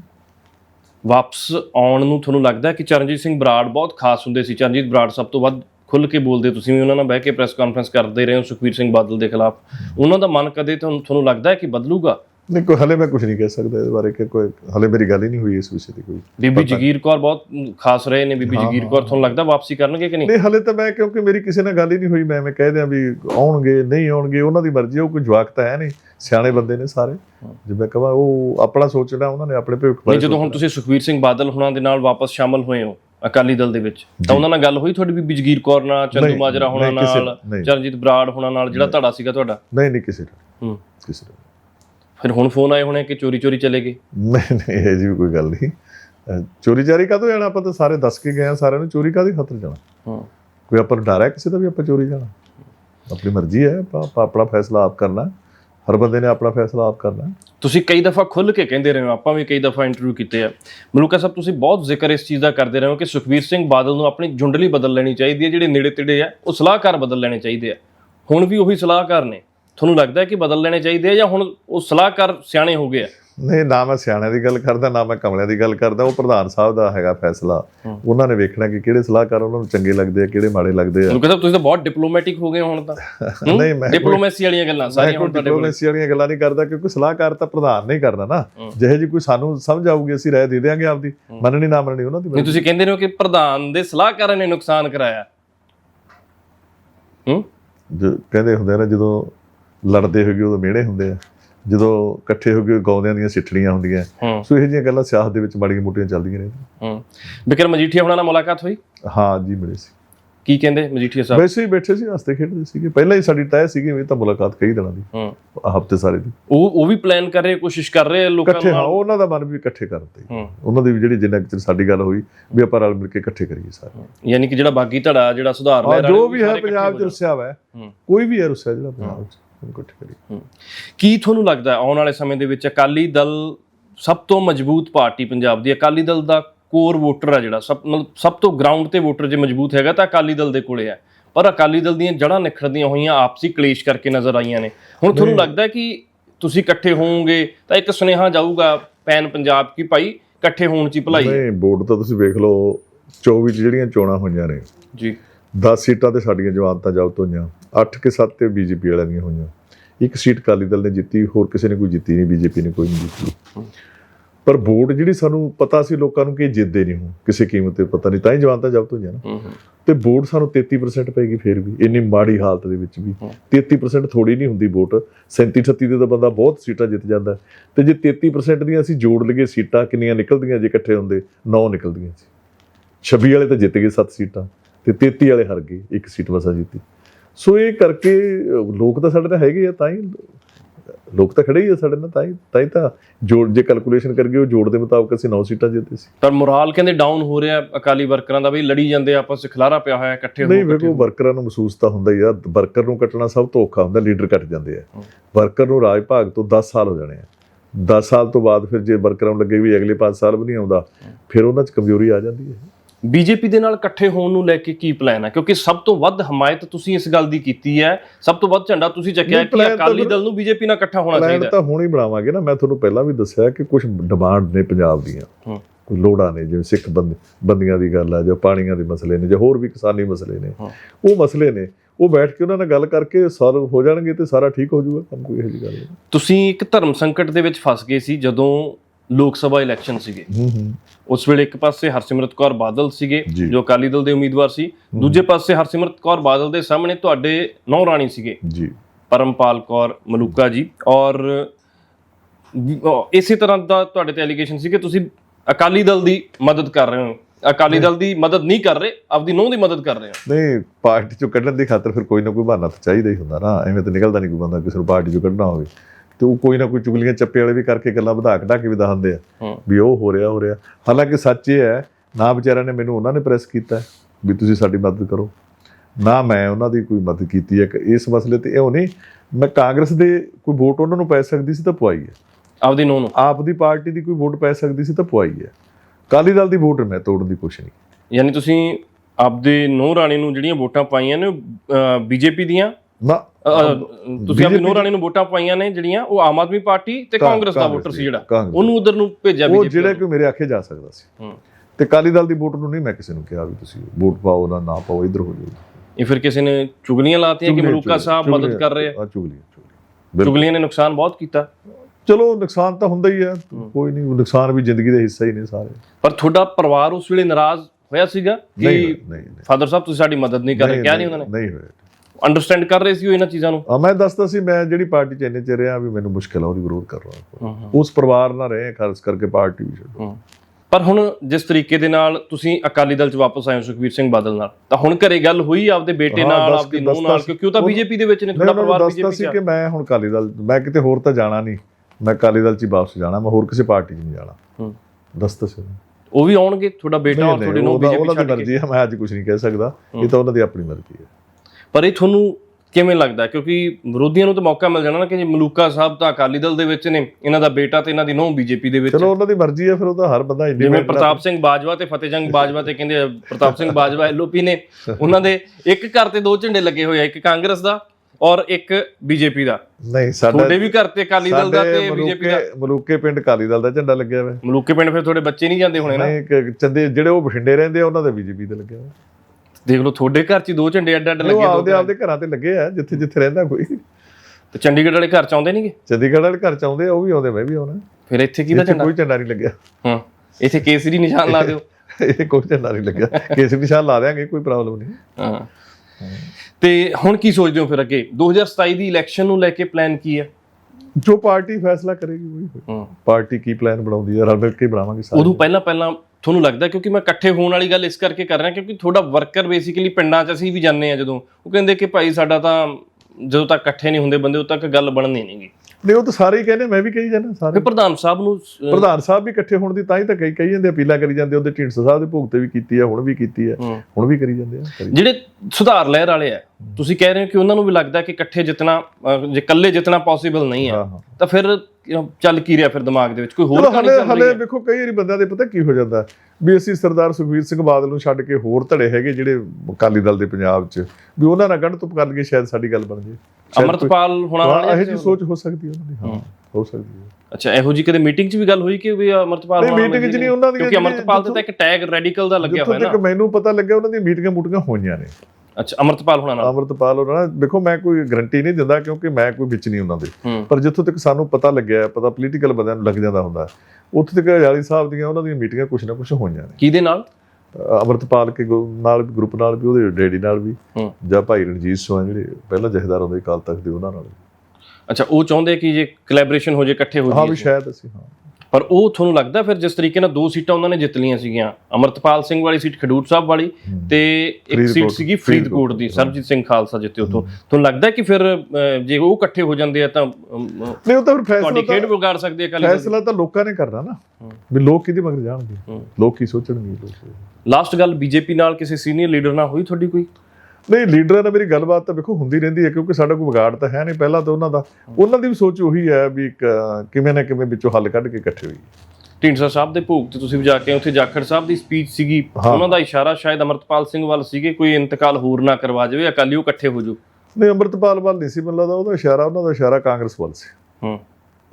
ਵਾਪਸ ਆਉਣ ਨੂੰ ਤੁਹਾਨੂੰ ਲੱਗਦਾ ਕਿ ਚਰਨਜੀਤ ਸਿੰਘ ਬਰਾੜ ਬਹੁਤ ਖਾਸ ਹੁੰਦੇ ਸੀ? ਚਰਨਜੀਤ ਬਰਾੜ ਸਭ ਤੋਂ ਵੱਧ ਖੁੱਲ ਕੇ ਬੋਲਦੇ ਤੁਸੀਂ ਵੀ ਉਹਨਾਂ ਨਾਲ ਬਹਿ ਕੇ ਪ੍ਰੈਸ ਕਾਨਫਰੰਸ ਕਰਦੇ ਰਹੇ ਹੋ ਸੁਖਵੀਰ ਸਿੰਘ ਬਾਦਲ ਦੇ ਖਿਲਾਫ। ਉਹਨਾਂ ਦਾ ਮਨ ਕਦੇ ਤੁਹਾਨੂੰ ਤੁਹਾਨੂੰ ਲੱਗਦਾ ਹੈ ਕਿ ਬਦਲੂਗਾ? ਨਹੀਂ ਕੋਈ ਹਲੇ ਮੈਂ ਕੁਝ ਨਹੀਂ ਕਹਿ ਸਕਦਾ ਇਹਦੇ ਬਾਰੇ ਕਿ ਕੋਈ ਹਲੇ ਮੇਰੀ ਗੱਲ ਹੀ ਨਹੀਂ ਹੋਈ ਇਸ ਵਿਸ਼ੇ ਤੇ ਕੋਈ। ਬੀਬੀ ਜਗੀਰ ਕੌਰ ਬਹੁਤ ਖਾਸ ਰਹੇ ਨੇ ਬੀਬੀ ਜਗੀਰ ਕੌਰ ਤੁਹਾਨੂੰ ਲੱਗਦਾ ਵਾਪਸੀ ਕਰਨਗੇ ਕਿ ਨਹੀਂ? ਨਹੀਂ ਹਲੇ ਤਾਂ ਮੈਂ ਕਿਉਂਕਿ ਮੇਰੀ ਕਿਸੇ ਨਾਲ ਗੱਲ ਹੀ ਨਹੀਂ ਹੋਈ ਮੈਂ ਮੈਂ ਕਹਿ ਦਿਆਂ ਵੀ ਆਉਣਗੇ ਨਹੀਂ ਆਉਣਗੇ ਉਹਨਾਂ ਦੀ ਮਰਜ਼ੀ ਉਹ ਕੋਈ ਜਵਾਕ ਤਾਂ ਹੈ ਨਹੀਂ। ਸਿਆਣੇ ਬੰਦੇ ਨੇ ਸਾਰੇ। ਜੇ ਮੈਂ ਕਹਾਂ ਉਹ ਆਪਣਾ ਸੋਚਣਾ ਉਹਨਾਂ ਨੇ ਆਪਣੇ ਭਵਿੱਖ ਨਹੀਂ ਬਾਰੇ ਜਦੋਂ ਹੁਣ ਤੁਸੀਂ ਸੁਖਵੀਰ ਸਿੰਘ ਬਾਦਲ ਹੁਣਾਂ ਦੇ ਨਾਲ ਵਾਪਸ ਸ਼ਾਮਲ ਹੋਏ ਹੋ ਅਕਾਲੀ ਦਲ ਦੇ ਵਿੱਚ ਤਾਂ ਉਹਨਾਂ ਨਾਲ ਗੱਲ ਹੋਈ ਤੁਹਾਡੀ ਬੀਬੀ ਜਗੀਰ ਕੌਰ ਨਾਲ ਚੰਦੂ ਮਾਜਰਾ ਹੁਣਾਂ ਨਾਲ। ਚਰਨਜੀਤ ਬਰਾੜ ਹੁਣਾਂ ਨਾਲ ਜਿਹੜਾ ਧੜਾ ਸੀਗਾ ਤੁਹਾਡਾ? ਨਹੀਂ ਨਹੀਂ ਕਿਸੇ ਨੂੰ ਹੂੰ। ਕਿਸੇ ਨੂੰ ਫਿਰ ਹੁਣ ਫੋਨ ਆਏ ਹੋਣੇ ਕਿ ਚੋਰੀ ਚੋਰੀ ਚਲੇ ਗਏ? ਨਹੀਂ ਨਹੀਂ ਇਹ ਜੀ ਕੋਈ ਗੱਲ ਨਹੀਂ। ਚੋਰੀ ਚਾਰੀ ਕਾਹਤੋਂ ਜਾਣਾ? ਆਪਾਂ ਤਾਂ ਸਾਰੇ ਦੱਸ ਕੇ ਗਏ ਆ ਸਾਰਿਆਂ ਨੂੰ ਚੋਰੀ ਕਾਦੀ ਖਾਤਰ ਜਾਣਾ? ਹਾਂ। ਕੋਈ ਆਪਾਂ ਨੂੰ ਡਰ ਹੈ ਕਿਸੇ ਦਾ ਵੀ ਆਪਾਂ ਚੋਰੀ ਜਾਣਾ? ਆਪਣੀ ਮਰਜ਼ੀ ਹੈ ਆਪਾਂ ਆਪਾਂ ਆਪਣਾ ਫੈਸਲਾ ਆਪ ਕਰਨਾ। ਹਰ ਬੰਦੇ ਨੇ ਆਪਣਾ ਫੈਸਲਾ ਆਪ ਕਰਨਾ। ਤੁਸੀਂ ਕਈ ਦਫਾ ਖੁੱਲ ਕੇ ਕਹਿੰਦੇ ਰਹੇ ਹੋ ਆਪਾਂ ਵੀ ਕਈ ਦਫਾ ਇੰਟਰਵਿਊ ਕੀਤੇ ਆ। ਮਲੂਕਾ ਸਾਹਿਬ ਤੁਸੀਂ ਬਹੁਤ ਜ਼ਿਕਰ ਇਸ ਚੀਜ਼ ਦਾ ਕਰਦੇ ਰਹੇ ਹੋ ਕਿ ਸੁਖਵੀਰ ਸਿੰਘ ਬਾਦਲ ਨੂੰ ਆਪਣੀ ਜੁੰਡਲੀ ਬਦਲ ਲੈਣੀ ਚਾਹੀਦੀ ਹੈ ਜਿਹੜੇ ਨੇੜੇ ਤੇੜੇ ਆ ਉਹ ਸਲਾਹਕਾਰ ਬਦਲ ਲੈਣੇ ਚਾਹੀਦੇ ਆ। ਹੁਣ ਵੀ ਉਹੀ ਸਲਾਹਕਾਰ ਨੇ। ਤੁਹਾਨੂੰ ਲੱਗਦਾ ਹੈ ਕਿ ਬਦਲ ਲੈਣੇ ਚਾਹੀਦੇ ਆ ਜਾਂ ਹੁਣ ਉਹ ਸਲਾਹਕਾਰ ਸਿਆਣੇ ਹੋ ਗਏ ਆ? ਨਹੀਂ ਨਾ ਮੈਂ ਸਿਆਣਿਆਂ ਦੀ ਗੱਲ ਕਰਦਾ ਨਾ ਮੈਂ ਕਮਲਿਆਂ ਦੀ ਗੱਲ ਕਰਦਾ। ਉਹ ਪ੍ਰਧਾਨ ਸਾਹਿਬ ਦਾ ਹੈਗਾ ਫੈਸਲਾ। ਹੂੰ। ਉਹਨਾਂ ਨੇ ਵੇਖਣਾ ਕਿ ਕਿਹੜੇ ਸਲਾਹਕਾਰ ਉਹਨਾਂ ਨੂੰ ਚੰਗੇ ਲੱਗਦੇ ਆ ਕਿਹੜੇ ਮਾੜੇ ਲੱਗਦੇ ਆ। ਮਲੂਕਾ ਸਾਹਿਬ ਤੁਸੀਂ ਤਾਂ ਬਹੁਤ ਡਿਪਲੋਮੈਟਿਕ ਹੋ ਗਏ ਹੋ ਹੁਣ ਤਾਂ। ਨਹੀਂ ਮੈਂ ਡਿਪਲੋਮੈਸੀ ਵਾਲੀਆਂ ਗੱਲਾਂ ਸਾਰੀਆਂ ਹੁਣ ਤੁਹਾਡੇ ਕੋਲ। ਡਿਪਲੋਮੇਸੀ ਵਾਲੀਆਂ ਗੱਲਾਂ ਨਹੀਂ ਕਰਦਾ ਕਿਉਂਕਿ ਸਲਾਹਕਾਰ ਤਾਂ ਪ੍ਰਧਾਨ ਨਹੀਂ ਕਰਨਾ ਨਾ। ਹੂੰ। ਜਿਹੇ ਜੀ ਕੋਈ ਸਾਨੂੰ ਸਮਝ ਆਊਗੀ ਅਸੀਂ ਰਾਏ ਦੇ ਦੇਾਂਗੇ ਆਪਦੀ। ਮੰਨਣੀ ਨਾ ਮੰਨਣੀ ਉਹਨਾਂ ਦੀ ਨਹੀਂ ਤੁਸੀਂ ਕਹਿੰਦੇ ਨੇ ਕਿ ਪ੍ਰਧਾਨ ਦੇ ਸਲਾਹਕਾਰਾਂ ਨੇ ਨੁਕਸਾਨ ਕਰਾਇਆ। ਹੂੰ? ਜੋ ਕਹਿੰਦੇ ਹੁੰਦੇ ਨਾ ਜਦੋਂ ਲੜਦੇ ਹੋਗੇ ਉਦੋਂ ਮਿਹਣੇ ਹੁੰਦੇ ਆ। ਜਦੋਂ ਇਕੱਠੇ ਹੋ ਕੇ ਗਾਉਂਦਿਆਂ ਦੀਆਂ ਸਿੱਠਣੀਆਂ ਹੁੰਦੀਆਂ। ਸੋ ਇਹੋ ਜਿਹੀਆਂ ਗੱਲਾਂ ਸਿਆਸਤ ਦੇ ਵਿੱਚ ਮਾੜੀਆਂ ਮੋਟੀਆਂ ਚੱਲਦੀਆਂ ਨੇ। ਹੂੰ। ਬਿਕਰਮ ਮਜੀਠੀਆ ਹੁਣਾਂ ਨਾਲ ਮੁਲਾਕਾਤ ਹੋਈ? ਹਾਂ ਜੀ ਮਿਲੇ ਸੀ। ਕੀ ਕਹਿੰਦੇ ਮਜੀਠੀਆ ਸਾਹਿਬ? ਵੈਸੇ ਹੀ ਬੈਠੇ ਸੀ ਹੱਸਦੇ ਖੇਡਦੇ ਸੀਗੇ। ਪਹਿਲਾਂ ਹੀ ਸਾਡੀ ਤੈਅ ਸੀਗੀ ਵੀ ਤਾਂ ਮੁਲਾਕਾਤ ਕਈ ਦਿਨਾਂ ਦੀ। ਹੂੰ। ਹਫ਼ਤੇ ਸਾਰੇ ਦੀ। ਉਹ ਉਹ ਵੀ ਪਲਾਨ ਕਰ ਰਹੇ ਕੋਸ਼ਿਸ਼ ਕਰ ਰਹੇ ਲੋਕਾਂ ਇਕੱਠੇ ਹਾਂ ਨਾਲ? ਉਹਨਾਂ ਦਾ ਮਨ ਵੀ ਇਕੱਠੇ ਕਰਦੇ ਉਹਨਾਂ ਦੀ ਵੀ ਜਿਹੜੀ ਜਿੰਨਾ ਕੁ ਸਾਡੀ ਗੱਲ ਹੋਈ ਵੀ ਆਪਾਂ ਰਲ ਮਿਲ ਕੇ ਇਕੱਠੇ ਕਰੀਏ ਸਾਰੇ। ਯਾਨੀ ਕਿ ਜਿਹੜਾ ਬਾਗੀ ਧੜਾ ਜਿਹੜਾ ਸੁਧਾਰ ਲੈ ਜੋ ਵੀ ਹੈ ਪੰਜਾਬ ਚ ਰੁੱਸਿਆ ਹੋਇਆ ਕੋਈ ਵੀ ਹੈ ਰੁੱਸਿਆ ਜਿਹੜਾ ਪੰਜਾਬ ਚ। ਇਕੱਠੇ ਕਰੀਏ ਕੀ ਤੁਹਾਨੂੰ ਲੱਗਦਾ ਆਉਣ ਵਾਲੇ ਸਮੇਂ ਦੇ ਵਿੱਚ ਅਕਾਲੀ ਦਲ ਸਭ ਤੋਂ ਮਜ਼ਬੂਤ ਪਾਰਟੀ ਪੰਜਾਬ ਦੀ? ਅਕਾਲੀ ਦਲ ਦਾ ਕੋਰ ਵੋਟਰ ਆ ਜਿਹੜਾ ਸਭ ਮਤਲਬ ਸਭ ਤੋਂ ਗਰਾਊਂਡ ਤੇ ਵੋਟਰ ਜੇ ਮਜ਼ਬੂਤ ਹੈਗਾ ਤਾਂ ਅਕਾਲੀ ਦਲ ਦੇ ਕੋਲੇ ਹੈ। ਪਰ ਅਕਾਲੀ ਦਲ ਦੀਆਂ ਜੜ੍ਹਾਂ ਨਿਖਰਦੀਆਂ ਹੋਈਆਂ ਆਪਸੀ ਕਲੇਸ਼ ਕਰਕੇ ਨਜ਼ਰ ਆਈਆਂ ਨੇ। ਹੁਣ ਤੁਹਾਨੂੰ ਲੱਗਦਾ ਕਿ ਤੁਸੀਂ ਇਕੱਠੇ ਹੋਵੋਗੇ ਤਾਂ ਇੱਕ ਸੁਨੇਹਾ ਜਾਊਗਾ ਪੈਨ ਪੰਜਾਬ ਕੀ ਭਾਈ ਇਕੱਠੇ ਹੋਣ ਚ ਭਲਾਈ? ਨਹੀਂ ਬੋਰਡ ਤਾਂ ਤੁਸੀਂ ਵੇਖ ਲਓ 24 ਚ ਜਿਹੜੀਆਂ ਚੋਣਾਂ ਹੋਈਆਂ ਨੇ ਜੀ। 10 ਸੀਟਾਂ ਤੇ ਸਾਡੀਆਂ ਜਮਾਨਤਾਂ ਜ਼ਬਤ ਹੋਈਆਂ। 8 ਕੇ 7 ਤੇ ਬੀਜੇਪੀ ਵਾਲਿਆਂ ਦੀਆਂ ਹੋਈਆਂ। ਇੱਕ ਸੀਟ ਅਕਾਲੀ ਦਲ ਨੇ ਜਿੱਤੀ ਹੋਰ ਕਿਸੇ ਨੇ ਕੋਈ ਜਿੱਤੀ ਨਹੀਂ ਬੀਜੇਪੀ ਨੇ ਕੋਈ ਨਹੀਂ ਜਿੱਤੀ। ਪਰ ਵੋਟ ਜਿਹੜੀ ਸਾਨੂੰ ਪਤਾ ਸੀ ਲੋਕਾਂ ਨੂੰ ਕਿ ਇਹ ਜਿੱਤਦੇ ਨਹੀਂ ਹੋ ਕਿਸੇ ਕੀਮਤ ਤੇ ਪਤਾ ਨਹੀਂ ਤਾਂ ਹੀ ਜਮਾਨਤਾਂ ਜ਼ਬਤ ਹੋਈਆਂ ਨਾ। ਹੂੰ ਹੂੰ। ਤੇ ਵੋਟ ਸਾਨੂੰ 33% ਪੈਗੀ ਫੇਰ ਵੀ ਇੰਨੀ ਮਾੜੀ ਹਾਲਤ ਦੇ ਵਿੱਚ ਵੀ। ਹੂੰ। 33% ਥੋੜੀ ਨਹੀਂ ਹੁੰਦੀ ਵੋਟ। 37 38 ਦੇ ਤਾਂ ਬੰਦਾ ਬਹੁਤ ਸੀਟਾਂ ਜਿੱਤ ਜਾਂਦਾ। ਤੇ ਜੇ 33% ਦੀਆਂ ਅਸੀਂ ਜੋੜ ਲਈਏ ਸੀਟਾਂ ਕਿੰਨੀਆਂ ਨਿਕਲਦੀਆਂ ਜੇ ਇਕੱਠੇ ਹੁੰਦੇ 9 ਨਿਕਲਦੀਆਂ ਸੀ। 26 ਵਾਲੇ ਤਾਂ ਜਿੱਤ ਗਏ 7 ਸੀਟਾਂ ਤੇ 33 ਵਾਲੇ ਹਾਰ ਗਏ ਇੱਕ ਸੀਟ ਵਸਾ ਜਿੱਤੀ। ਸੋ ਇਹ ਕਰਕੇ ਲੋਕ ਤਾਂ ਸਾਡੇ ਨਾਲ ਹੈਗੇ ਆ ਤਾਂ ਹੀ ਲੋਕ ਤਾਂ ਖੜੇ ਹੀ ਆ ਸਾਡੇ ਨਾਲ ਤਾਂ ਹੀ ਤਾਂ ਹੀ ਤਾਂ ਜੋੜ ਜੇ ਕੈਲਕੂਲੇਸ਼ਨ ਕਰਕੇ ਉਹ ਜੋੜ ਦੇ ਮੁਤਾਬਕ ਅਸੀਂ 9 ਸੀਟਾਂ ਜਿੱਤੇ ਸੀ। ਪਰ ਮੋਰਾਲ ਕਹਿੰਦੇ ਡਾਊਨ ਹੋ ਰਿਹਾ ਅਕਾਲੀ ਵਰਕਰਾਂ ਦਾ ਵੀ ਲੜੀ ਜਾਂਦੇ ਆਪਸ ਵਿੱਚ ਖਲਾਰਾ ਪਿਆ ਹੋਇਆ ਇਕੱਠੇ ਹੋ ਨਹੀਂ ਇਕੱਠੇ ਵੇਖੋ ਵਰਕਰਾਂ ਨੂੰ ਮਹਿਸੂਸ ਤਾਂ ਹੁੰਦਾ ਹੀ ਆ ਵਰਕਰ ਨੂੰ ਕੱਟਣਾ ਸਭ ਤੋਂ ਔਖਾ ਹੁੰਦਾ ਲੀਡਰ ਕੱਟ ਜਾਂਦੇ ਆ। ਵਰਕਰ ਨੂੰ ਰਾਜ ਭਾਗ ਤੋਂ 10 ਸਾਲ ਹੋ ਜਾਣੇ ਆ। 10 ਸਾਲ ਤੋਂ ਬਾਅਦ ਫਿਰ ਜੇ ਵਰਕਰਾਂ ਨੂੰ ਲੱਗੇ ਵੀ ਅਗਲੇ 5 ਸਾਲ ਵੀ ਨਹੀਂ ਆਉਂਦਾ ਫਿਰ ਉਹਨਾਂ 'ਚ ਕਮਜ਼ੋਰੀ ਆ ਜਾਂਦੀ ਹੈ। ਬੀਜੇਪੀ ਦੇ ਨਾਲ ਇਕੱਠੇ ਹੋਣ ਨੂੰ ਲੈ ਕੇ ਕੀ ਪਲਾਨ ਹੈ ਕਿਉਂਕਿ ਸਭ ਤੋਂ ਵੱਧ ਹਮਾਇਤ ਤੁਸੀਂ ਇਸ ਗੱਲ ਦੀ ਕੀਤੀ ਹੈ। ਸਭ ਤੋਂ ਵੱਧ ਝੰਡਾ ਤੁਸੀਂ ਚੱਕਿਆ ਕਿ ਅਕਾਲੀ ਦਲ ਨੂੰ ਬੀਜੇਪੀ ਨਾਲ ਇਕੱਠਾ ਹੋਣਾ ਪਲਾਨ ਚਾਹੀਦਾ ਤਾਂ ਹੁਣ ਹੀ ਬਣਾਵਾਂਗੇ ਨਾ। ਮੈਂ ਤੁਹਾਨੂੰ ਪਹਿਲਾਂ ਵੀ ਦੱਸਿਆ ਕਿ ਕੁਝ ਡਿਮਾਂਡ ਨੇ ਪੰਜਾਬ ਦੀਆਂ। ਕੋਈ ਲੋੜਾਂ ਨੇ ਜਿਵੇਂ ਸਿੱਖ ਬੰਦ ਬੰਦੀਆਂ ਦੀ ਗੱਲ ਹੈ ਜਾਂ ਪਾਣੀਆਂ ਦੇ ਮਸਲੇ ਨੇ ਜਾਂ ਹੋਰ ਵੀ ਕਿਸਾਨੀ ਮਸਲੇ ਨੇ। ਉਹ ਮਸਲੇ ਨੇ। ਉਹ ਬੈਠ ਕੇ ਉਹਨਾਂ ਨਾਲ ਗੱਲ ਕਰਕੇ ਸੋਲਵ ਹੋ ਜਾਣਗੇ ਤੇ ਸਾਰਾ ਠੀਕ ਹੋ ਜਾਊਗਾ। ਕੰਮ ਕੋਈ ਇਹੋ ਜਿਹੀ ਗੱਲ ਨਹੀਂ। ਤੁਸੀਂ ਇੱਕ ਧਰਮ ਸੰਕਟ ਦੇ ਵਿੱਚ ਫਸ ਗਏ ਸੀ ਜਦੋਂ ਲੋਕ ਸਭਾ ਇਲੈਕਸ਼ਨ ਸੀਗੇ। ਉਸ ਵੇਲੇ ਇੱਕ ਪਾਸੇ ਹਰਸਿਮਰਤ ਕੌਰ ਬਾਦਲ ਸੀਗੇ ਜੀ। ਅਕਾਲੀ ਦਲ ਦੇ ਉਮੀਦਵਾਰ ਸੀ। ਦੂਜੇ ਪਾਸੇ ਹਰਸਿਮਰਤ ਕੌਰ ਬਾਦਲ ਦੇ ਸਾਹਮਣੇ ਤੁਹਾਡੇ ਨੌ ਰਾਣੀ ਸੀਗੇ। ਜੀ। ਪਰਮਪਾਲ ਕੌਰ ਮਲੂਕਾ ਜੀ। ਔਰ ਇਸੇ ਤਰ੍ਹਾਂ ਦਾ ਤੁਹਾਡੇ ਤੇ ਐਲੀਗੇਸ਼ਨ ਸੀ ਕਿ ਤੁਸੀਂ ਅਕਾਲੀ ਦਲ ਦੀ ਮਦਦ ਕਰ ਰਹੇ ਹੋ। ਅਕਾਲੀ ਦਲ ਦੀ ਮਦਦ ਨਹੀਂ ਕਰ ਰਹੇ ਆਪਦੀ ਨੋਹ ਦੀ ਮਦਦ ਕਰ ਰਹੇ ਹੋ। ਨਹੀਂ ਪਾਰਟੀ ਚੋਂ ਕੱਢਣ ਦੀ ਖਾਤਰ ਫਿਰ ਕੋਈ ਨਾ ਕੋਈ ਬਹਾਨਾ ਤਾਂ ਚਾਹੀਦਾ ਹੀ ਹੁੰਦਾ ਨਾ। ਐਵੇਂ ਤਾਂ ਨਿਕਲਦਾ ਨਹੀਂ ਕੋਈ ਬੰਦਾ ਕਿਸੇ ਨੂੰ ਪਾਰਟੀ ਚੋਂ ਕੱਢਣਾ ਹੋਵੇ। ਤੇ ਉਹ ਕੋਈ ਨਾ ਕੋਈ ਚੁਗਲੀਆਂ ਚੱਪੇ ਵਾਲੇ ਵੀ ਕਰਕੇ ਗੱਲਾਂ ਵਧਾ ਘਟਾ ਕੇ ਵੀ ਦੱਸਦੇ ਆ। ਹੂੰ। ਵੀ ਉਹ ਹੋ ਰਿਹਾ ਹੋ ਰਿਹਾ। ਹਾਲਾਂਕਿ ਸੱਚ ਇਹ ਹੈ ਨਾ ਵਿਚਾਰਿਆਂ ਨੇ ਮੈਨੂੰ ਉਹਨਾਂ ਨੇ ਪ੍ਰੈਸ ਕੀਤਾ ਵੀ ਤੁਸੀਂ ਸਾਡੀ ਮਦਦ ਕਰੋ। ਨਾ ਮੈਂ ਉਹਨਾਂ ਦੀ ਕੋਈ ਮਦਦ ਕੀਤੀ ਹੈ। ਇਸ ਮਸਲੇ ਤੇ ਇਹ ਨਹੀਂ ਮੈਂ ਕਾਂਗਰਸ ਦੇ ਕੋਈ ਵੋਟ ਉਹਨਾਂ ਨੂੰ ਪੈ ਸਕਦੀ ਸੀ ਤਾਂ ਪਵਾਈ ਹੈ। ਆਪਦੀ ਨੂੰ? ਆਪ ਦੀ ਪਾਰਟੀ ਦੀ ਕੋਈ ਵੋਟ ਪੈ ਸਕਦੀ ਸੀ ਤਾਂ ਪਵਾਈ ਹੈ। ਕਾਲੀ ਦਲ ਦੀ ਵੋਟ ਮੈਂ ਤੋੜਨ ਦੀ ਕੋਸ਼ਿਸ਼ ਨਹੀਂ ਯਾਨੀ ਤੁਸੀਂ ਆਪਦੇ ਨੋਹ ਰਾਣੀ ਨੂੰ ਜਿਹੜੀਆਂ ਵੋਟਾਂ ਪਾਈਆਂ ਨੇ ਬੀਜੇਪੀ ਦੀਆਂ ਨਾ ਤੁਸੀਂ ਆਪਣੀ ਨੋਹ ਰਾਣੀ ਨੂੰ ਵੋਟਾਂ ਪਾਈਆਂ ਨੇ ਜਿਹੜੀਆਂ ਉਹ ਆਮ ਆਦਮੀ ਪਾਰਟੀ ਤੇ ਕਾਂਗਰਸ ਦਾ ਵੋਟਰ ਸੀ ਜਿਹੜਾ। ਉਹਨੂੰ ਉਧਰ ਨੂੰ ਭੇਜਿਆ ਉਹ ਬੀਜੇਪੀ ਜਿਹੜਾ ਕੋਈ ਮੇਰੇ ਆਖੇ ਜਾ ਸਕਦਾ ਸੀ। ਤੇ ਕਾਲੀ ਦਲ ਦੀ ਵੋਟ ਨੂੰ ਨਹੀਂ ਮੈਂ ਕਿਸੇ ਨੂੰ ਕਿਹਾ ਵੀ ਤੁਸੀਂ ਵੋਟ ਪਾਓ ਨਾ ਨਾ ਪਾਓ ਇਧਰ ਹੋ ਜਾਓ। ਇਹ ਫਿਰ ਕਿਸੇ ਨੇ ਚੁਗਲੀਆਂ ਲਾਤੀਆਂ ਕਿ ਮਲੂਕਾ ਸਾਹਿਬ ਮਦਦ ਕਰ ਰਹੇ ਆ? ਚੁਗਲੀਆਂ ਚੁਗਲੀਆਂ। ਚੁਗਲੀਆਂ ਨੇ ਨੁਕਸਾਨ ਬਹੁਤ ਕੀਤਾ। ਚਲੋ ਨੁਕਸਾਨ ਤਾਂ ਹੁੰਦਾ ਹੀ ਹੈ। ਕੋਈ ਨਹੀਂ ਨੁਕਸਾਨ ਵੀ ਜ਼ਿੰਦਗੀ ਦਾ ਹਿੱਸਾ ਹੀ ਨੇ ਸਾਰੇ। ਪਰ ਤੁਹਾਡਾ ਪਰਿਵਾਰ ਉਸ ਵੇਲੇ ਨਾਰਾਜ਼ ਹੋਇਆ ਸੀਗਾ ਕਿ ਫਾਦਰ ਸਾਹਿਬ ਤੁਸੀਂ ਸਾਡੀ ਮਦਦ ਨਹੀਂ ਕਰ ਰਹੇ ਕਿਹਾ ਨਹੀਂ ਉਹਨਾਂ ਨੇ? ਨਹੀਂ ਹੋਇਆ। ਅੰਡਰਸਟੈਂਡ ਕਰ ਰਹੇ ਸੀ ਉਹ ਇਹਨਾਂ ਚੀਜ਼ਾਂ ਨੂੰ? ਮੈਂ ਦੱਸਦਾ ਸੀ ਮੈਂ ਜਿਹੜੀ ਪਾਰਟੀ ਚ ਇੰਨੇ ਚਿਰ ਰਿਹਾ ਵੀ ਮੈਨੂੰ ਮੁਸ਼ਕਿਲ ਆ ਉਹਦੀ ਵਿਰੋਧ ਕਰ ਰਿਹਾ ਉਸ ਪਰਿਵਾਰ ਨਾਲ ਰਹੇ ਖਾਸ ਕਰਕੇ ਪਾਰਟੀ ਵੀ ਛੱਡੋ। ਪਰ ਹੁਣ ਜਿਸ ਤਰੀਕੇ ਦੇ ਨਾਲ ਤੁਸੀਂ ਅਕਾਲੀ ਦਲ ਚ ਵਾਪਸ ਆਏ ਹੋ ਸੁਖਬੀਰ ਸਿੰਘ ਬਾਦਲ ਨਾਲ ਤਾਂ ਹੁਣ ਘਰੇ ਗੱਲ ਹੋਈ ਆਪਦੇ ਬੇਟੇ ਨਾਲ ਆਪਦੀ ਨੂੰਹ ਨਾਲ? ਕਿਉਂਕਿ ਉਹ ਤਾਂ। ਬੀਜੇਪੀ ਦੇ ਵਿੱਚ ਨੇ ਤੁਹਾਡਾ ਉਹਨਾਂ ਨੂੰ ਪਰਿਵਾਰ ਦੱਸਦਾ ਬੀਜੇਪੀ ਸੀ ਚ ਕਿ ਮੈਂ ਹੁਣ ਅਕਾਲੀ ਦਲ ਮੈਂ ਕਿਤੇ ਹੋਰ ਤਾਂ ਜਾਣਾ ਨਹੀਂ। ਮੈਂ ਅਕਾਲੀ ਦਲ ਚ ਹੀ ਵਾਪਸ ਜਾਣਾ ਮੈਂ ਹੋਰ ਕਿਸੇ ਪਾਰਟੀ 'ਚ ਨਹੀਂ ਜਾਣਾ। ਹੂੰ। ਦੱਸਦਾ ਸੀ ਉਹ ਵੀ ਆਉਣਗੇ ਤੁਹਾਡਾ ਬੇਟਾ ਔਰ ਤੁਹਾਡੇ ਨੂੰ ਬੀਜੇਪੀ ਉਹਨਾਂ ਦੀ ਛੱਡ ਕੇ। ਮਰਜ਼ੀ ਹੈ ਮੈਂ ਅੱਜ ਕੁਝ ਨਹੀਂ ਕਹਿ ਸਕਦਾ। ਇਹ ਤਾਂ ਉਹਨਾਂ ਦੀ ਆਪਣੀ ਮਰਜ਼ੀ ਹੈ। ਪਰ ਇਹ ਤੁਹਾਨੂੰ ਕਿਵੇਂ ਲੱਗਦਾ? ਕਿਉਂਕਿ ਵਿਰੋਧੀਆਂ ਨੂੰ ਤਾਂ ਮੌਕਾ ਮਿਲ ਜਾਣਾ ਨਾ ਕਿ ਜੇ ਮਲੂਕਾ ਸਾਹਿਬ ਤਾਂ ਅਕਾਲੀ ਦਲ ਦੇ ਵਿੱਚ ਨੇ ਇਹਨਾਂ ਦਾ ਬੇਟਾ ਤੇ ਇਹਨਾਂ ਦੀ ਨੂੰਹ ਬੀਜੇਪੀ ਦੇ ਵਿੱਚ। ਚਲੋ ਉਹਨਾਂ ਦੀ ਮਰਜ਼ੀ ਹੈ ਫਿਰ ਉਹ ਤਾਂ ਹਰ ਬੰਦਾ ਜਿਵੇਂ ਇੰਡੀਪੈਂਡੈਂਟ ਪ੍ਰਤਾਪ ਸਿੰਘ ਬਾਜਵਾ ਤੇ ਫਤਿਹ ਜੰਗ ਬਾਜਵਾ ਤੇ ਕਹਿੰਦੇ ਪ੍ਰਤਾਪ ਸਿੰਘ ਬਾਜਵਾ ਐਲਓਪੀ ਨੇ ਉਹਨਾਂ ਦੇ ਇੱਕ ਘਰ ਤੇ ਦੋ ਝੰਡੇ ਲੱਗੇ ਹੋਏ ਆ ਇੱਕ ਕਾਂਗਰਸ ਦਾ ਔਰ ਇੱਕ ਬੀਜੇਪੀ ਦਾ। ਨਹੀਂ ਸਾਡਾ ਤੁਹਾਡੇ ਵੀ ਘਰ ਤੇ ਅਕਾਲੀ ਦਲ ਦਾ ਤੇ ਬੀਜੇਪੀ ਦਾ? ਮਲੂਕੇ ਮਲੂਕੇ ਪਿੰਡ ਅਕਾਲੀ ਦਲ ਦਾ ਝੰਡਾ ਲੱਗਿਆ ਹੋਇਆ। ਮਲੂਕੇ ਪਿੰਡ ਫਿਰ ਤੁਹਾਡੇ ਬੱਚੇ ਨਹੀਂ ਜਾਂਦੇ ਹੋਣੇ ਨਾ? ਨਹੀਂ ਚੰਦੇ ਜਿਹੜੇ ਉਹ ਬਠਿੰਡੇ ਰਹਿੰਦੇ ਆ ਉਹਨਾਂ ਦੇ ਬੀਜੇਪੀ ਦੇ ਲੱਗਿਆ ਹੋਇਆ ਦੇਖ ਲਓ ਤੁਹਾਡੇ ਘਰ 'ਚ ਹੀ ਦੋ ਝੰਡੇ ਅੱਡ ਅੱਡ ਉਹ ਲੱਗੇ ਆਪਦੇ ਦੋ ਆਪਦੇ ਘਰਾਂ ਤੇ ਲੱਗੇ ਆ ਜਿੱਥੇ ਜਿੱਥੇ ਰਹਿੰਦਾ ਕੋਈ। ਤੇ ਚੰਡੀਗੜ੍ਹ ਵਾਲੇ ਘਰ 'ਚ ਆਉਂਦੇ ਨਹੀਂਗੇ ਚੰਡੀਗੜ੍ਹ ਵਾਲੇ ਘਰ ਚ ਆਉਂਦੇ ਆ ਉਹ ਵੀ ਆਉਂਦੇ ਮੈਂ ਵੀ ਆਉਣਾ। ਫਿਰ ਇੱਥੇ ਕਿਹਦਾ ਝੰਡਾ? ਕੋਈ ਝੰਡਾ ਨਹੀਂ ਲੱਗਿਆ। ਹਾਂ ਇੱਥੇ ਕੇਸਰੀ ਨਿਸ਼ਾਨ ਲਾ ਦਿਓ। ਇਹ ਕੋਈ ਝੰਡਾ ਨਹੀਂ ਲੱਗਿਆ। ਕੇਸਰੀ ਨਿਸ਼ਾਨ ਲਾ ਦਿਆਂਗੇ ਕੋਈ ਪ੍ਰੋਬਲਮ ਨਹੀਂ। ਹਾਂ। ਤੇ ਹੁਣ ਕੀ ਸੋਚਦੇ ਹੋ ਫਿਰ ਅੱਗੇ? 2027 ਦੀ ਇਲੈਕਸ਼ਨ ਨੂੰ ਲੈ ਕੇ ਪਲਾਨ ਕੀ ਹੈ ਜੋ ਪਾਰਟੀ ਫੈਸਲਾ ਕਰੇਗੀ ਉਹੀ ਪਾਰਟੀ ਕੀ ਪਲਾਨ ਬਣਾਉਂਦੀ ਹੈ ਰਲ ਮਿਲ ਕੇ ਬਣਾਵਾਂਗੇ ਸਾਰੇ। ਉਦੋਂ ਪਹਿਲਾਂ ਪਹਿਲਾਂ ਤੁਹਾਨੂੰ ਲੱਗਦਾ ਕਿਉਂਕਿ ਮੈਂ ਇਕੱਠੇ ਹੋਣ ਵਾਲੀ ਗੱਲ ਇਸ ਕਰਕੇ ਕਰ ਰਿਹਾ ਕਿਉਂਕਿ ਤੁਹਾਡਾ ਵਰਕਰ ਬੇਸਿਕਲੀ ਪਿੰਡਾਂ 'ਚ ਅਸੀਂ ਵੀ ਜਾਂਦੇ ਆ ਜਦੋਂ। ਉਹ ਕਹਿੰਦੇ ਕਿ ਭਾਈ ਸਾਡਾ ਤਾਂ ਜਦੋਂ ਤੱਕ ਇਕੱਠੇ ਨਹੀਂ ਹੁੰਦੇ ਬੰਦੇ ਉਦੋਂ ਤੱਕ ਗੱਲ ਬਣਨੀ ਨਹੀਂਗੀ। ਨਹੀਂ ਉਹ ਤਾਂ ਸਾਰੇ ਹੀ ਕਹਿੰਦੇ ਮੈਂ ਵੀ ਕਹੀ ਜਾਂਦਾ ਸਾਰੇ। ਫਿਰ ਪ੍ਰਧਾਨ ਸਾਹਿਬ ਨੂੰ ਪ੍ਰਧਾਨ ਸਾਹਿਬ ਵੀ ਇਕੱਠੇ ਹੋਣ ਦੀ ਤਾਂ ਹੀ ਤਾਂ ਕਈ ਕਹੀ ਜਾਂਦੇ ਅਪੀਲਾਂ ਕਰੀ ਜਾਂਦੇ ਉਹਦੇ ਢੀਂਡਸਾ ਸਾਹਿਬ ਦੇ ਭੋਗ ਤੇ ਵੀ ਕੀਤੀ ਹੈ ਹੁਣ ਵੀ ਕੀਤੀ ਹੈ। ਹੁਣ ਵੀ ਕਰੀ ਜਾਂਦੇ ਆ ਜਿਹੜੇ ਸੁਧਾਰ ਲਹਿਰ ਵਾਲੇ ਆ ਤੁਸੀਂ ਕਹਿ ਰਹੇ ਹੋ ਕਿ ਉਹਨਾਂ ਨੂੰ ਵੀ ਲੱਗਦਾ ਕਿ ਇਕੱਠੇ ਜਿੱਤਣਾ ਜੇ ਇਕੱਲੇ ਜਿੱਤਣਾ ਪੋਸੀਬਲ ਨਹੀਂ ਹੈ ਹਾਂ। ਤਾਂ ਫਿਰ ਚੱਲ ਕੀ ਰਿਹਾ ਫਿਰ ਦਿਮਾਗ ਦੇ ਵਿੱਚ? ਕੋਈ ਹੋਰ ਕਹਾਣੀ ਹਲੇ ਚੱਲ ਰਹੀ ਹਲੇ ਹੈ? ਵੇਖੋ ਕਈ ਵਾਰੀ ਬੰਦਿਆਂ ਦੇ ਪਤਾ ਕੀ ਹੋ ਜਾਂਦਾ। ਵੀ ਅਸੀਂ ਸਰਦਾਰ ਸੁਖਬੀਰ ਸਿੰਘ ਬਾਦਲ ਨੂੰ ਛੱਡ ਕੇ ਹੋਰ ਧੜੇ ਹੈਗੇ ਜਿਹੜੇ ਅਕਾਲੀ ਦਲ ਦੇ ਪੰਜਾਬ 'ਚ ਵੀ ਉਹਨਾਂ ਨਾਲ ਗੰਢ ਤੁਪ ਕਰ ਲਈਏ ਸ਼ਾਇਦ ਸਾਡੀ ਗੱਲ ਬਣ ਜੇ। ਅਮਰਤਪਾਲ ਹੋਣਾ ਵਾਲੇ ਇਹ ਜੀ ਸੋਚ ਹੋ ਸਕਦੀ ਹੈ ਉਹਨਾਂ ਦੀ ਹਾਂ ਹੋ। ਸਕਦੀ ਹੈ। ਅੱਛਾ ਇਹੋ ਜੀ ਕਦੇ ਮੀਟਿੰਗ 'ਚ ਵੀ ਗੱਲ ਹੋਈ ਕਿ ਵੀ ਅਮਰਤਪਾਲ ਨਹੀਂ, meeting 'ਚ ਨਹੀਂ, ਉਹਨਾਂ ਦੀਆਂ ਕਿਉਂਕਿ ਅਮਰਤਪਾਲ ਤੇ ਤਾਂ ਇੱਕ ਟੈਗ ਰੈਡੀਕਲ ਦਾ ਲੱਗਿਆ ਹੋਇਆ ਤੱਕ ਨਾ ਮੈਨੂੰ ਪਤਾ ਲੱਗਿਆ ਉਹਨਾਂ ਦੀਆਂ ਮੀਟਿੰਗਾਂ ਮੂਟਿੰਗਾਂ ਹੋਈਆਂ ਨੇ। ਅੱਛਾ ਅਮਰਤਪਾਲ ਹੋਣਾ ਨਾਲ? ਅਮਰਤਪਾਲ ਨਾਲ। ਦੇਖੋ ਮੈਂ ਕੋਈ ਗਰੰਟੀ ਨਹੀਂ ਦਿੰਦਾ ਕਿਉਂਕਿ ਮੈਂ ਕੋਈ ਵਿੱਚ ਨਹੀਂ ਉਹਨਾਂ ਦੇ ਪਰ ਜਿੱਥੋਂ ਤੱਕ ਸਾਨੂੰ ਪਤਾ ਲੱਗਿਆ ਹੈ, ਪਤਾ ਪੋਲੀਟੀਕਲ ਬੰਦਿਆਂ ਨੂੰ ਲੱਗ ਜਾਂਦਾ ਹੁੰਦਾ ਉੱਥੇ ਤੱਕ ਅਜਾਲੀ ਸਾਹਿਬ ਦੀਆਂ ਉਹਨਾਂ ਦੀਆਂ ਮੀਟਿੰਗਾਂ ਕੁਝ ਨਾ ਕੁਝ ਹੋਈਆਂ ਨੇ। ਕਿਹਦੇ ਨਾਲ? ਅਮਰਤਪਾਲ ਕੇ ਨਾਲ ਵੀ ਗਰੁੱਪ ਨਾਲ ਵੀ ਉਹਦੇ ਡੈਡੀ ਨਾਲ ਵੀ ਜਾਂ ਭਾਈ ਰਣਜੀਤ ਸਿੰਘ ਜਿਹੜੇ ਪਹਿਲਾਂ ਜਥੇਦਾਰ ਹੁੰਦੇ ਕਾਲ ਤੱਕ ਦੇ ਉਹਨਾਂ ਨਾਲ। ਅੱਛਾ ਉਹ ਚਾਹੁੰਦੇ ਕਿ ਜੇ ਕੋਲੈਬੋਰੇਸ਼ਨ ਹੋ ਜੇ ਇਕੱਠੇ ਹੋ ਹਾਂ ਵੀ ਸ਼ਾਇਦ ਅਸੀਂ ਹਾਂ। ਪਰ ਉਹ ਤੁਹਾਨੂੰ ਲੱਗਦਾ ਫਿਰ ਜਿਸ ਤਰੀਕੇ ਨਾਲ ਦੋ ਸੀਟਾਂ ਉਹਨਾਂ ਨੇ ਜਿੱਤ ਲਈਆਂ ਸੀਗੀਆਂ ਅਮਰਤਪਾਲ ਸਿੰਘ ਵਾਲੀ ਸੀਟ ਖਡੂਰ ਸਾਹਿਬ ਵਾਲੀ ਤੇ ਇੱਕ ਸੀਟ ਸੀਗੀ ਫਰੀਦਕੋਟ ਦੀ ਸਰਬਜੀਤ ਸਿੰਘ ਖਾਲਸਾ ਜਿੱਤੇ ਉਥੋਂ। ਤੁਹਾਨੂੰ ਲੱਗਦਾ ਕਿ ਫਿਰ ਜੇ ਉਹ ਇਕੱਠੇ ਹੋ ਜਾਂਦੇ ਆ ਤਾਂ ਨਹੀਂ ਉਹ ਤਾਂ ਫਿਰ ਤੁਹਾਡੀ ਫੈਸਲਾ ਖੇਡ ਤਾਂ ਵਿਗਾੜ ਸਕਦੇ ਆ ਕੱਲ ਫੈਸਲਾ ਤਾਂ ਲੋਕਾਂ ਨੇ ਕਰਨਾ ਨਾ। ਵੀ ਲੋਕ ਕਿਹਦੇ ਮਗਰ ਜਾਣਗੇ। ਲੋਕ ਕੀ ਸੋਚਣਗੇ ਲੋਕ। ਲਾਸਟ ਗੱਲ ਬੀਜੇਪੀ ਨਾਲ ਕਿਸੇ ਸੀਨੀਅਰ ਲੀਡਰ ਨਾਲ ਹੋਈ ਤੁਹਾਡੀ ਕੋਈ? ਨਹੀਂ ਲੀਡਰਾਂ ਨਾਲ ਮੇਰੀ ਗੱਲਬਾਤ ਤਾਂ ਵੇਖੋ ਹੁੰਦੀ ਰਹਿੰਦੀ ਹੈ ਕਿਉਂਕਿ ਸਾਡਾ ਕੋਈ ਵਿਗਾੜ ਤਾਂ ਹੈ ਨਹੀਂ ਪਹਿਲਾਂ ਤਾਂ ਉਹਨਾਂ ਦਾ। ਉਹਨਾਂ ਦੀ ਵੀ ਸੋਚ ਉਹੀ ਹੈ ਵੀ ਇੱਕ, ਕਿਵੇਂ ਨਾ ਕਿਵੇਂ ਵਿੱਚੋਂ ਹੱਲ ਕੱਢ ਕੇ ਇਕੱਠੇ ਹੋਈਏ। ਢੀਂਡਸਾ ਸਾਹਿਬ ਦੇ ਭੋਗ ਤੇ ਤੁਸੀਂ ਵੀ ਜਾ ਕੇ ਉੱਥੇ ਜਾਖੜ ਸਾਹਿਬ ਦੀ ਸਪੀਚ ਸੀਗੀ। ਉਹਨਾਂ ਦਾ ਇਸ਼ਾਰਾ ਸ਼ਾਇਦ ਅਮਰਤਪਾਲ ਸਿੰਘ ਵੱਲ ਸੀਗੇ ਕੋਈ ਇੰਤਕਾਲ ਹੋਰ ਨਾ ਕਰਵਾ ਜਾਵੇ ਅਕਾਲੀ ਉਹ ਇਕੱਠੇ ਹੋ ਜਾਓ। ਨਹੀਂ ਅੰਮ੍ਰਿਤਪਾਲ ਵੱਲ ਨਹੀਂ ਸੀ ਮੈਨੂੰ ਲੱਗਦਾ ਉਹਦਾ ਇਸ਼ਾਰਾ ਉਹਨਾਂ ਦਾ ਇਸ਼ਾਰਾ ਕਾਂਗਰਸ ਵੱਲ ਸੀ। ਹੂੰ।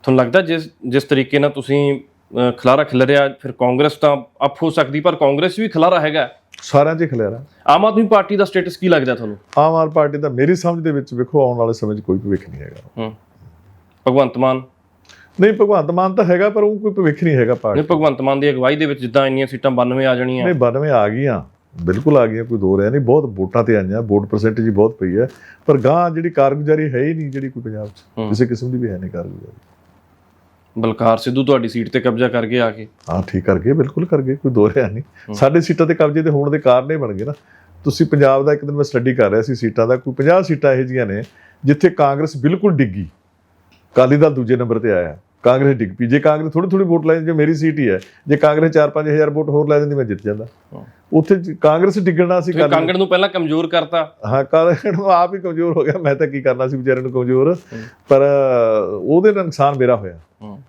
ਤੁਹਾਨੂੰ ਲੱਗਦਾ ਜਿਸ ਜਿਸ ਤਰੀਕੇ ਨਾਲ ਤੁਸੀਂ ਖਿਲਾਰਾ ਖਿਲਰਿਆ ਫਿਰ ਕਾਂਗਰਸ ਤਾਂ ਅਪ ਹੋ ਸਕਦੀ ਪਰ ਕਾਂਗਰਸ ਵੀ ਖਿਲਾਰਾ ਹੈਗਾ। ਸਾਰਿਆਂ 'ਚ ਹੀ ਖਲਿਆਰਾ ਆਮ ਆਦਮੀ ਪਾਰਟੀ ਦਾ ਸਟੇਟਸ ਕੀ ਲੱਗਦਾ ਤੁਹਾਨੂੰ? ਆਮ ਆਦਮੀ ਪਾਰਟੀ ਦਾ ਮੇਰੀ ਸਮਝ ਦੇ ਵਿੱਚ ਵੇਖੋ ਆਉਣ ਵਾਲੇ ਸਮੇਂ 'ਚ ਕੋਈ ਭਵਿੱਖ ਨਹੀਂ ਹੈਗਾ। ਹੂੰ। ਭਗਵੰਤ ਮਾਨ? ਨਹੀਂ ਭਗਵੰਤ ਮਾਨ ਤਾਂ ਹੈਗਾ ਪਰ ਉਹ ਕੋਈ ਭਵਿੱਖ ਨਹੀਂ ਹੈਗਾ ਪਾਰਟੀ ਨਹੀਂ ਭਗਵੰਤ ਮਾਨ ਦੀ ਅਗਵਾਈ ਦੇ ਵਿੱਚ ਜਿੱਦਾਂ ਇੰਨੀਆਂ ਸੀਟਾਂ 92 ਆ ਜਾਣੀਆਂ। ਨਹੀਂ 92 ਆ ਗਈਆਂ। ਬਿਲਕੁਲ ਆ ਗਈਆਂ ਕੋਈ ਦੋ ਰਿਆ ਨਹੀਂ। ਬਹੁਤ ਵੋਟਾਂ ਤੇ ਆਈਆਂ ਵੋਟ ਪਰਸੈਂਟੇਜ ਬਹੁਤ ਪਈ ਹੈ। ਪਰ ਗਾਂ ਜਿਹੜੀ ਕਾਰਗੁਜ਼ਾਰੀ ਹੈ ਹੀ ਨਹੀਂ ਜਿਹੜੀ ਕੋਈ ਪੰਜਾਬ 'ਚ। ਕਿਸੇ ਕਿਸਮ ਦੀ ਵੀ ਹੈ ਨਹੀਂ ਕਾਰਗੁਜ਼ਾਰੀ। ਬਲਕਾਰ ਸਿੱਧੂ ਤੁਹਾਡੀ ਸੀਟ ਤੇ ਕਬਜ਼ਾ ਕਰ ਗਏ ਆ ਕੇ। ਹਾਂ ਠੀਕ ਕਰ ਗਏ ਬਿਲਕੁਲ ਕਰ ਗਏ ਕੋਈ ਦੋ ਰਿਹਾ ਨਹੀਂ। ਸਾਡੇ ਸੀਟਾਂ ਤੇ ਕਬਜ਼ੇ ਦੇ ਹੋਣ ਦੇ ਕਾਰਨ ਇਹ ਬਣ ਗਏ ਨਾ। ਤੁਸੀਂ ਪੰਜਾਬ ਦਾ ਇੱਕ ਦਿਨ ਮੈਂ ਸਟੱਡੀ ਕਰ ਰਿਹਾ ਸੀ ਸੀਟਾਂ ਦਾ ਕੋਈ 50 ਸੀਟਾਂ ਇਹੋ ਜਿਹੀਆਂ ਨੇ ਜਿੱਥੇ ਕਾਂਗਰਸ ਬਿਲਕੁਲ ਡਿੱਗੀ। ਅਕਾਲੀ ਦਲ ਦੂਜੇ ਨੰਬਰ ਤੇ ਆਇਆ ਕਾਂਗਰਸ ਡਿੱਗ ਪਈ। ਜੇ ਕਾਂਗਰਸ ਥੋੜੀ ਥੋੜੀ ਵੋਟ ਲੈ ਜੋ ਮੇਰੀ ਸੀਟ ਹੀ ਹੈ। ਜੇ ਕਾਂਗਰਸ 4-5000 ਵੋਟ ਹੋਰ ਲੈ ਜਾਂਦੀ ਮੈਂ ਜਿੱਤ ਜਾਂਦਾ। ਹਾਂ। ਉੱਥੇ ਕਾਂਗਰਸ ਡਿੱਗਣਾ ਸੀ ਅਕਾਲੀ ਕਾਂਗੜ ਨੂੰ ਪਹਿਲਾਂ ਕਮਜ਼ੋਰ ਕਰਤਾ। ਹਾਂ ਕਾਂਗਰਸ ਨੂੰ ਆਪ ਹੀ ਕਮਜ਼ੋਰ ਹੋ ਗਿਆ ਮੈਂ ਤਾਂ ਕੀ ਕਰਨਾ ਸੀ ਵਿਚਾਰੇ ਨੂੰ ਕਮਜ਼ੋਰ। ਪਰ ਉਹਦੇ ਨਾਲ ਨੁਕਸਾਨ ਮੇਰਾ ਹੋਇਆ।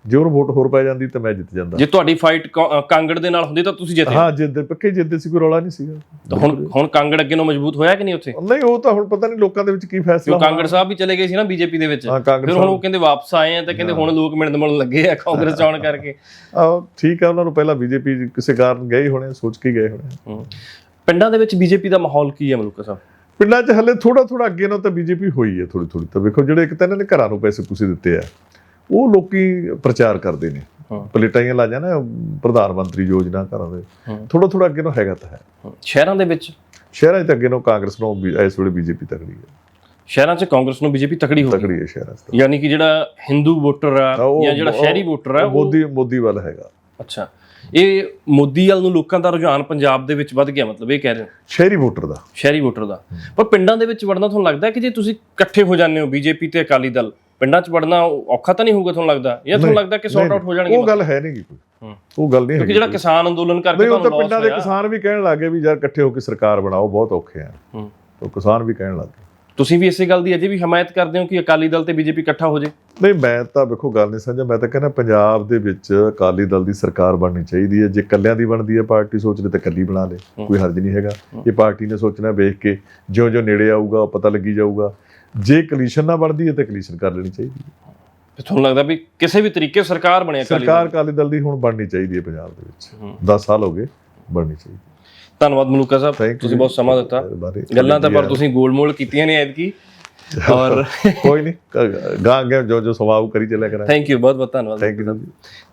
ਜੇ ਉਹਨੂੰ ਵੋਟ ਹੋਰ ਪੈ ਜਾਂਦੀ ਤਾਂ ਮੈਂ ਜਿੱਤ ਜਾਂਦਾ। ਜੇ ਤੁਹਾਡੀ ਫਾਈਟ ਕਾਂਗੜ ਦੇ ਨਾਲ ਹੁੰਦੀ ਤਾਂ ਤੁਸੀਂ ਜਿੱਤੇ ਹਾਂ ਜਿੱਦ। ਪੱਕੇ ਜਿੱਦ ਸੀ ਕੋਈ ਰੌਲਾ ਨਹੀਂ ਸੀਗਾ। ਤਾਂ ਹੁਣ ਹੁਣ ਕਾਂਗੜ ਅੱਗੇ ਨੂੰ ਮਜ਼ਬੂਤ ਹੋਇਆ ਕਿ ਨਹੀਂ ਉੱਥੇ? ਨਹੀਂ ਉਹ ਤਾਂ ਹੁਣ ਪਤਾ ਨਹੀਂ ਲੋਕਾਂ ਦੇ ਵਿੱਚ ਕੀ ਫੈਸਲਾ ਕਾਂਗੜ ਸਾਹਿਬ ਵੀ ਚਲੇ ਗਏ ਸੀ ਨਾ ਬੀਜੇਪੀ ਦੇ ਵਿੱਚ। ਫਿਰ ਹੁਣ ਉਹ ਕਹਿੰਦੇ ਵਾਪਸ ਆਏ ਆ ਤੇ ਕਹਿੰਦੇ ਹੁਣ ਲੋਕ ਮਿਲਣ ਮੁਲਣ ਲੱਗੇ ਆ ਕਾਂਗਰਸ ਚਾਉਣ ਕਰਕੇ। ਆਹੋ ਠੀਕ ਹੈ ਉਹਨਾਂ ਨੂੰ ਪਹਿਲਾਂ ਬੀਜੇਪੀ ਕਿਸੇ ਕਾਰਨ ਗਏ ਹੋਣੇ ਸੋਚ ਕੇ ਗਏ ਹੋਣੇ ਪਿੰਡਾਂ ਦੇ ਵਿੱਚ ਬੀਜੇਪੀ ਦਾ ਮਾਹੌਲ ਕੀ ਹੈ ਮਲੂਕਾ ਸਾਹਿਬ? ਪਿੰਡਾਂ 'ਚ ਹਲੇ ਥੋੜਾ ਥੋੜਾ ਅੱਗੇ ਨਾਲ ਤਾਂ ਬੀਜੇਪੀ ਹੋਈ ਹੈ ਥੋੜੀ ਥੋੜੀ ਤਾਂ ਵੇਖੋ ਜਿਹੜੇ ਇੱਕ ਤਾਂ ਇਹਨਾਂ ਨੇ ਘਰਾਂ ਨੂੰ ਪੈਸੇ ਪੂਸੇ ਦਿੱਤੇ ਆ ਉਹ ਲੋਕੀ ਪ੍ਰਚਾਰ ਕਰਦੇ ਨੇ। ਹਾਂ। ਪਲੇਟਾਈਆਂ ਲਾ ਜਾਣਾ ਪ੍ਰਧਾਨ ਮੰਤਰੀ ਯੋਜਨਾ ਘਰਾਂ ਦੇ। ਹਾਂ। ਥੋੜਾ ਥੋੜਾ ਅੱਗੇ ਨੂੰ ਹੈਗਾ ਤਾਂ ਹੈ। ਸ਼ਹਿਰਾਂ ਦੇ ਵਿੱਚ? ਸ਼ਹਿਰਾਂ 'ਚ ਅੱਗੇ ਨੂੰ ਕਾਂਗਰਸ ਨੂੰ ਇਸ ਵੇਲੇ ਬੀਜੇਪੀ ਤਕੜੀ ਹੈ। ਸ਼ਹਿਰਾਂ 'ਚ ਕਾਂਗਰਸ ਨੂੰ ਬੀਜੇਪੀ ਤਕੜੀ ਹੋ ਗਈ? ਤਕੜੀ ਹੈ ਸ਼ਹਿਰਾਂ 'ਚ। ਯਾਨੀ ਕਿ ਜਿਹੜਾ ਹਿੰਦੂ ਵੋਟਰ ਆ ਜਾਂ ਜਿਹੜਾ ਸ਼ਹਿਰੀ ਵੋਟਰ ਆ ਉਹ ਮੋਦੀ ਮੋਦੀ ਵੱਲ ਹੈਗਾ। ਅੱਛਾ। ਇਹ ਮੋਦੀ ਵੱਲ ਨੂੰ ਲੋਕਾਂ ਦਾ ਰੁਝਾਨ ਪੰਜਾਬ ਦੇ ਵਿੱਚ ਵੱਧ ਗਿਆ ਮਤਲਬ ਇਹ ਕਹਿ ਰਹੇ ਹੋ? ਸ਼ਹਿਰੀ ਵੋਟਰ ਦਾ। ਸ਼ਹਿਰੀ ਵੋਟਰ ਦਾ। ਪਰ ਪਿੰਡਾਂ ਦੇ ਵਿੱਚ ਵੜਨਾ ਤੁਹਾਨੂੰ ਲੱਗਦਾ ਹੈ ਕਿ ਜੇ ਤੁਸੀਂ ਇਕੱਠੇ ਹੋ ਜਾਂਦੇ ਹੋ ਬੀਜੇਪੀ ਤੇ ਅਕਾਲੀ ਦਲ ਪਿੰਡਾਂ 'ਚ ਵੜਨਾ ਔਖਾ ਤਾਂ ਨਹੀਂ ਹੋਊਗਾ ਤੁਹਾਨੂੰ ਲੱਗਦਾ? ਜਾਂ ਤੁਹਾਨੂੰ ਲੱਗਦਾ ਕਿ ਸੌਟ ਆਊਟ ਹੋ ਜਾਣਗੇ ਉਹ ਗੱਲ ਹੈ ਨਹੀਂ ਕੋਈ। ਹੂੰ। ਉਹ ਗੱਲ ਨਹੀਂ ਕਿਉਂਕਿ ਹੈਗੀ ਜਿਹੜਾ ਕਿਸਾਨ ਅੰਦੋਲਨ ਕਰਕੇ ਤਾਂ ਤੁਹਾਨੂੰ ਪਿੰਡਾਂ loss ਦੇ ਕਿਸਾਨ ਵੀ ਕਹਿਣ ਲੱਗੇ ਵੀ ਯਾਰ ਇਕੱਠੇ ਹੋ ਕੇ ਸਰਕਾਰ ਬਣਾਓ ਬਹੁਤ ਔਖੇ ਆ। ਹੂੰ। ਉਹ ਕਿਸਾਨ ਵੀ ਕਹਿਣ ਲੱਗੇ ਤੁਸੀਂ ਵੀ ਇਸੇ ਗੱਲ ਦੀ ਅਜੇ ਵੀ ਹਮਾਇਤ ਕਰਦੇ ਹੋ ਕਿ ਅਕਾਲੀ ਦਲ ਤੇ ਬੀਜੇਪੀ ਇਕੱਠਾ ਹੋ ਜੇ? ਨਹੀਂ ਮੈਂ ਤਾਂ ਵੇਖੋ ਗੱਲ ਨਹੀਂ ਸਮਝਿਆ। ਮੈਂ ਤਾਂ ਕਹਿੰਦਾ ਪੰਜਾਬ ਦੇ ਵਿੱਚ ਅਕਾਲੀ ਦਲ ਦੀ ਸਰਕਾਰ ਬਣਨੀ ਚਾਹੀਦੀ ਹੈ। ਜੇ ਕੱਲਿਆਂ ਦੀ ਬਣਦੀ ਹੈ ਪਾਰਟੀ ਸੋਚਦੇ ਤਾਂ ਕੱਲੀ ਬਣਾ ਲੇ। ਕੋਈ ਹਰਜ ਨਹੀਂ ਹੈਗਾ। ਇਹ ਪਾਰਟੀ ਨੇ ਸੋਚਣਾ ਵੇਖ ਕੇ ਜਿਉਂ-ਜਿਉਂ ਨੇੜੇ ਆਊਗਾ ਉਹ ਪਤਾ ਲੱਗੀ ਜਾਊਗਾ। ਜੇ ਕਲੀਸ਼ਨ ਨਾ ਬਣਦੀ ਹੈ ਤਾਂ ਕਲੀਸ਼ਨ ਕਰ ਲੈਣੀ ਚਾਹੀਦੀ ਹੈ। ਤੁਹਾਨੂੰ ਲੱਗਦਾ ਵੀ ਕਿਸੇ ਵੀ ਤਰੀਕੇ ਸਰਕਾਰ ਬਣੇ ਅਕਾਲੀ ਸਰਕਾਰ ਅਕਾਲੀ ਦਲ ਦੀ ਹੁਣ ਬਣਨੀ ਚਾਹੀਦੀ ਹੈ ਪੰਜਾਬ ਦੇ ਵਿੱਚ। 10 ਸਾਲ ਹੋ ਗਏ ਬਣਨੀ ਚਾਹੀਦੀ ਧੰਨਵਾਦ ਮਲੂਕਾ ਸਾਹਿਬ ਤੁਸੀਂ ਬਹੁਤ ਸਮਾਂ ਦਿੱਤਾ। ਗੱਲਾਂ ਤਾਂ ਪਰ ਤੁਸੀਂ ਗੋਲ-ਮੋਲ ਕੀਤੀਆਂ ਨੇ ਐਤਕੀ। ਔਰ ਕੋਈ ਨਹੀਂ ਗਾਂ ਅੱਗੇ ਜੋ ਜੋ ਸਵਾਬ ਕਰੀ ਚੱਲਿਆ ਕਰਾਂਗੇ। ਥੈਂਕ ਯੂ ਬਹੁਤ ਬਹੁਤ ਧੰਨਵਾਦ। ਥੈਂਕ ਯੂ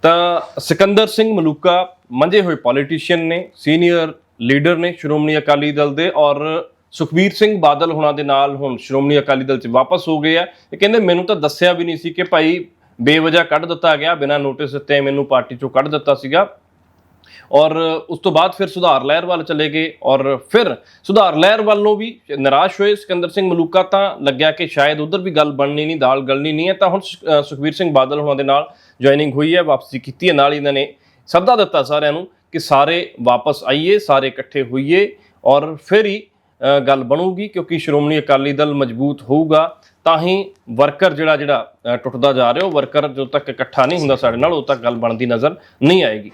ਤਾਂ ਸਿਕੰਦਰ ਸਿੰਘ ਮਲੂਕਾ ਮੰਝੇ ਹੋਏ ਪੋਲੀਟੀਸ਼ੀਅਨ ਨੇ ਸੀਨੀਅਰ ਲੀਡਰ ਨੇ ਸ਼੍ਰੋਮਣੀ ਅਕਾਲੀ ਦਲ ਦੇ ਔਰ ਸੁਖਬੀਰ ਸਿੰਘ ਬਾਦਲ ਹੁਣਾਂ ਦੇ ਨਾਲ ਹੁਣ ਸ਼੍ਰੋਮਣੀ ਅਕਾਲੀ ਦਲ 'ਚ ਵਾਪਸ ਹੋ ਗਏ ਆ। ਇਹ ਕਹਿੰਦੇ ਮੈਨੂੰ ਤਾਂ ਦੱਸਿਆ ਵੀ ਨਹੀਂ ਸੀ ਕਿ ਭਾਈ ਬੇਵਜ੍ਹਾ ਕੱਢ ਦਿੱਤਾ ਗਿਆ ਬਿਨਾਂ ਨੋਟਿਸ ਦਿੱਤੇ ਮੈਨੂੰ ਪਾਰਟੀ 'ਚੋਂ ਕੱਢ ਦਿੱਤਾ ਸੀਗਾ। ਔਰ ਉਸ ਤੋਂ ਬਾਅਦ ਫਿਰ ਸੁਧਾਰ ਲਹਿਰ ਵੱਲ ਚਲੇ ਗਏ ਔਰ ਫਿਰ ਸੁਧਾਰ ਲਹਿਰ ਵੱਲੋਂ ਵੀ ਨਿਰਾਸ਼ ਹੋਏ। ਸਿਕੰਦਰ ਸਿੰਘ ਮਲੂਕਾ ਤਾਂ ਲੱਗਿਆ ਕਿ ਸ਼ਾਇਦ ਉਧਰ ਵੀ ਗੱਲ ਬਣਨੀ ਨਹੀਂ, ਦਾਲ ਗਲਣੀ ਨਹੀਂ ਹੈ। ਤਾਂ ਹੁਣ ਸੁ- ਸੁਖਬੀਰ ਸਿੰਘ ਬਾਦਲ ਹੁਣਾਂ ਦੇ ਨਾਲ ਜੁਆਇਨਿੰਗ ਹੋਈ ਹੈ, ਵਾਪਸੀ ਕੀਤੀ ਹੈ। ਨਾਲ ਇਹਨਾਂ ਨੇ ਸੱਦਾ ਦਿੱਤਾ ਸਾਰਿਆਂ ਨੂੰ ਕਿ ਸਾਰੇ ਵਾਪਸ ਆਈਏ, ਸਾਰੇ ਇਕੱਠੇ ਹੋਈਏ ਔਰ ਫਿਰ ਹੀ ਗੱਲ ਬਣੂਗੀ ਕਿਉਂਕਿ ਸ਼੍ਰੋਮਣੀ ਅਕਾਲੀ ਦਲ ਮਜ਼ਬੂਤ ਹੋਊਗਾ। ਤਾਂ ਹੀ ਵਰਕਰ ਜਿਹੜਾ ਜਿਹੜਾ ਟੁੱਟਦਾ ਜਾ ਰਿਹਾ, ਉਹ ਵਰਕਰ ਜਦੋਂ ਤੱਕ ਇਕੱਠਾ ਨਹੀਂ ਹੁੰਦਾ ਸਾਡੇ ਨਾਲ, ਉਦੋਂ ਤੱਕ ਗੱਲ ਬਣਦੀ ਨਜ਼ਰ ਨਹੀਂ ਆਏਗੀ।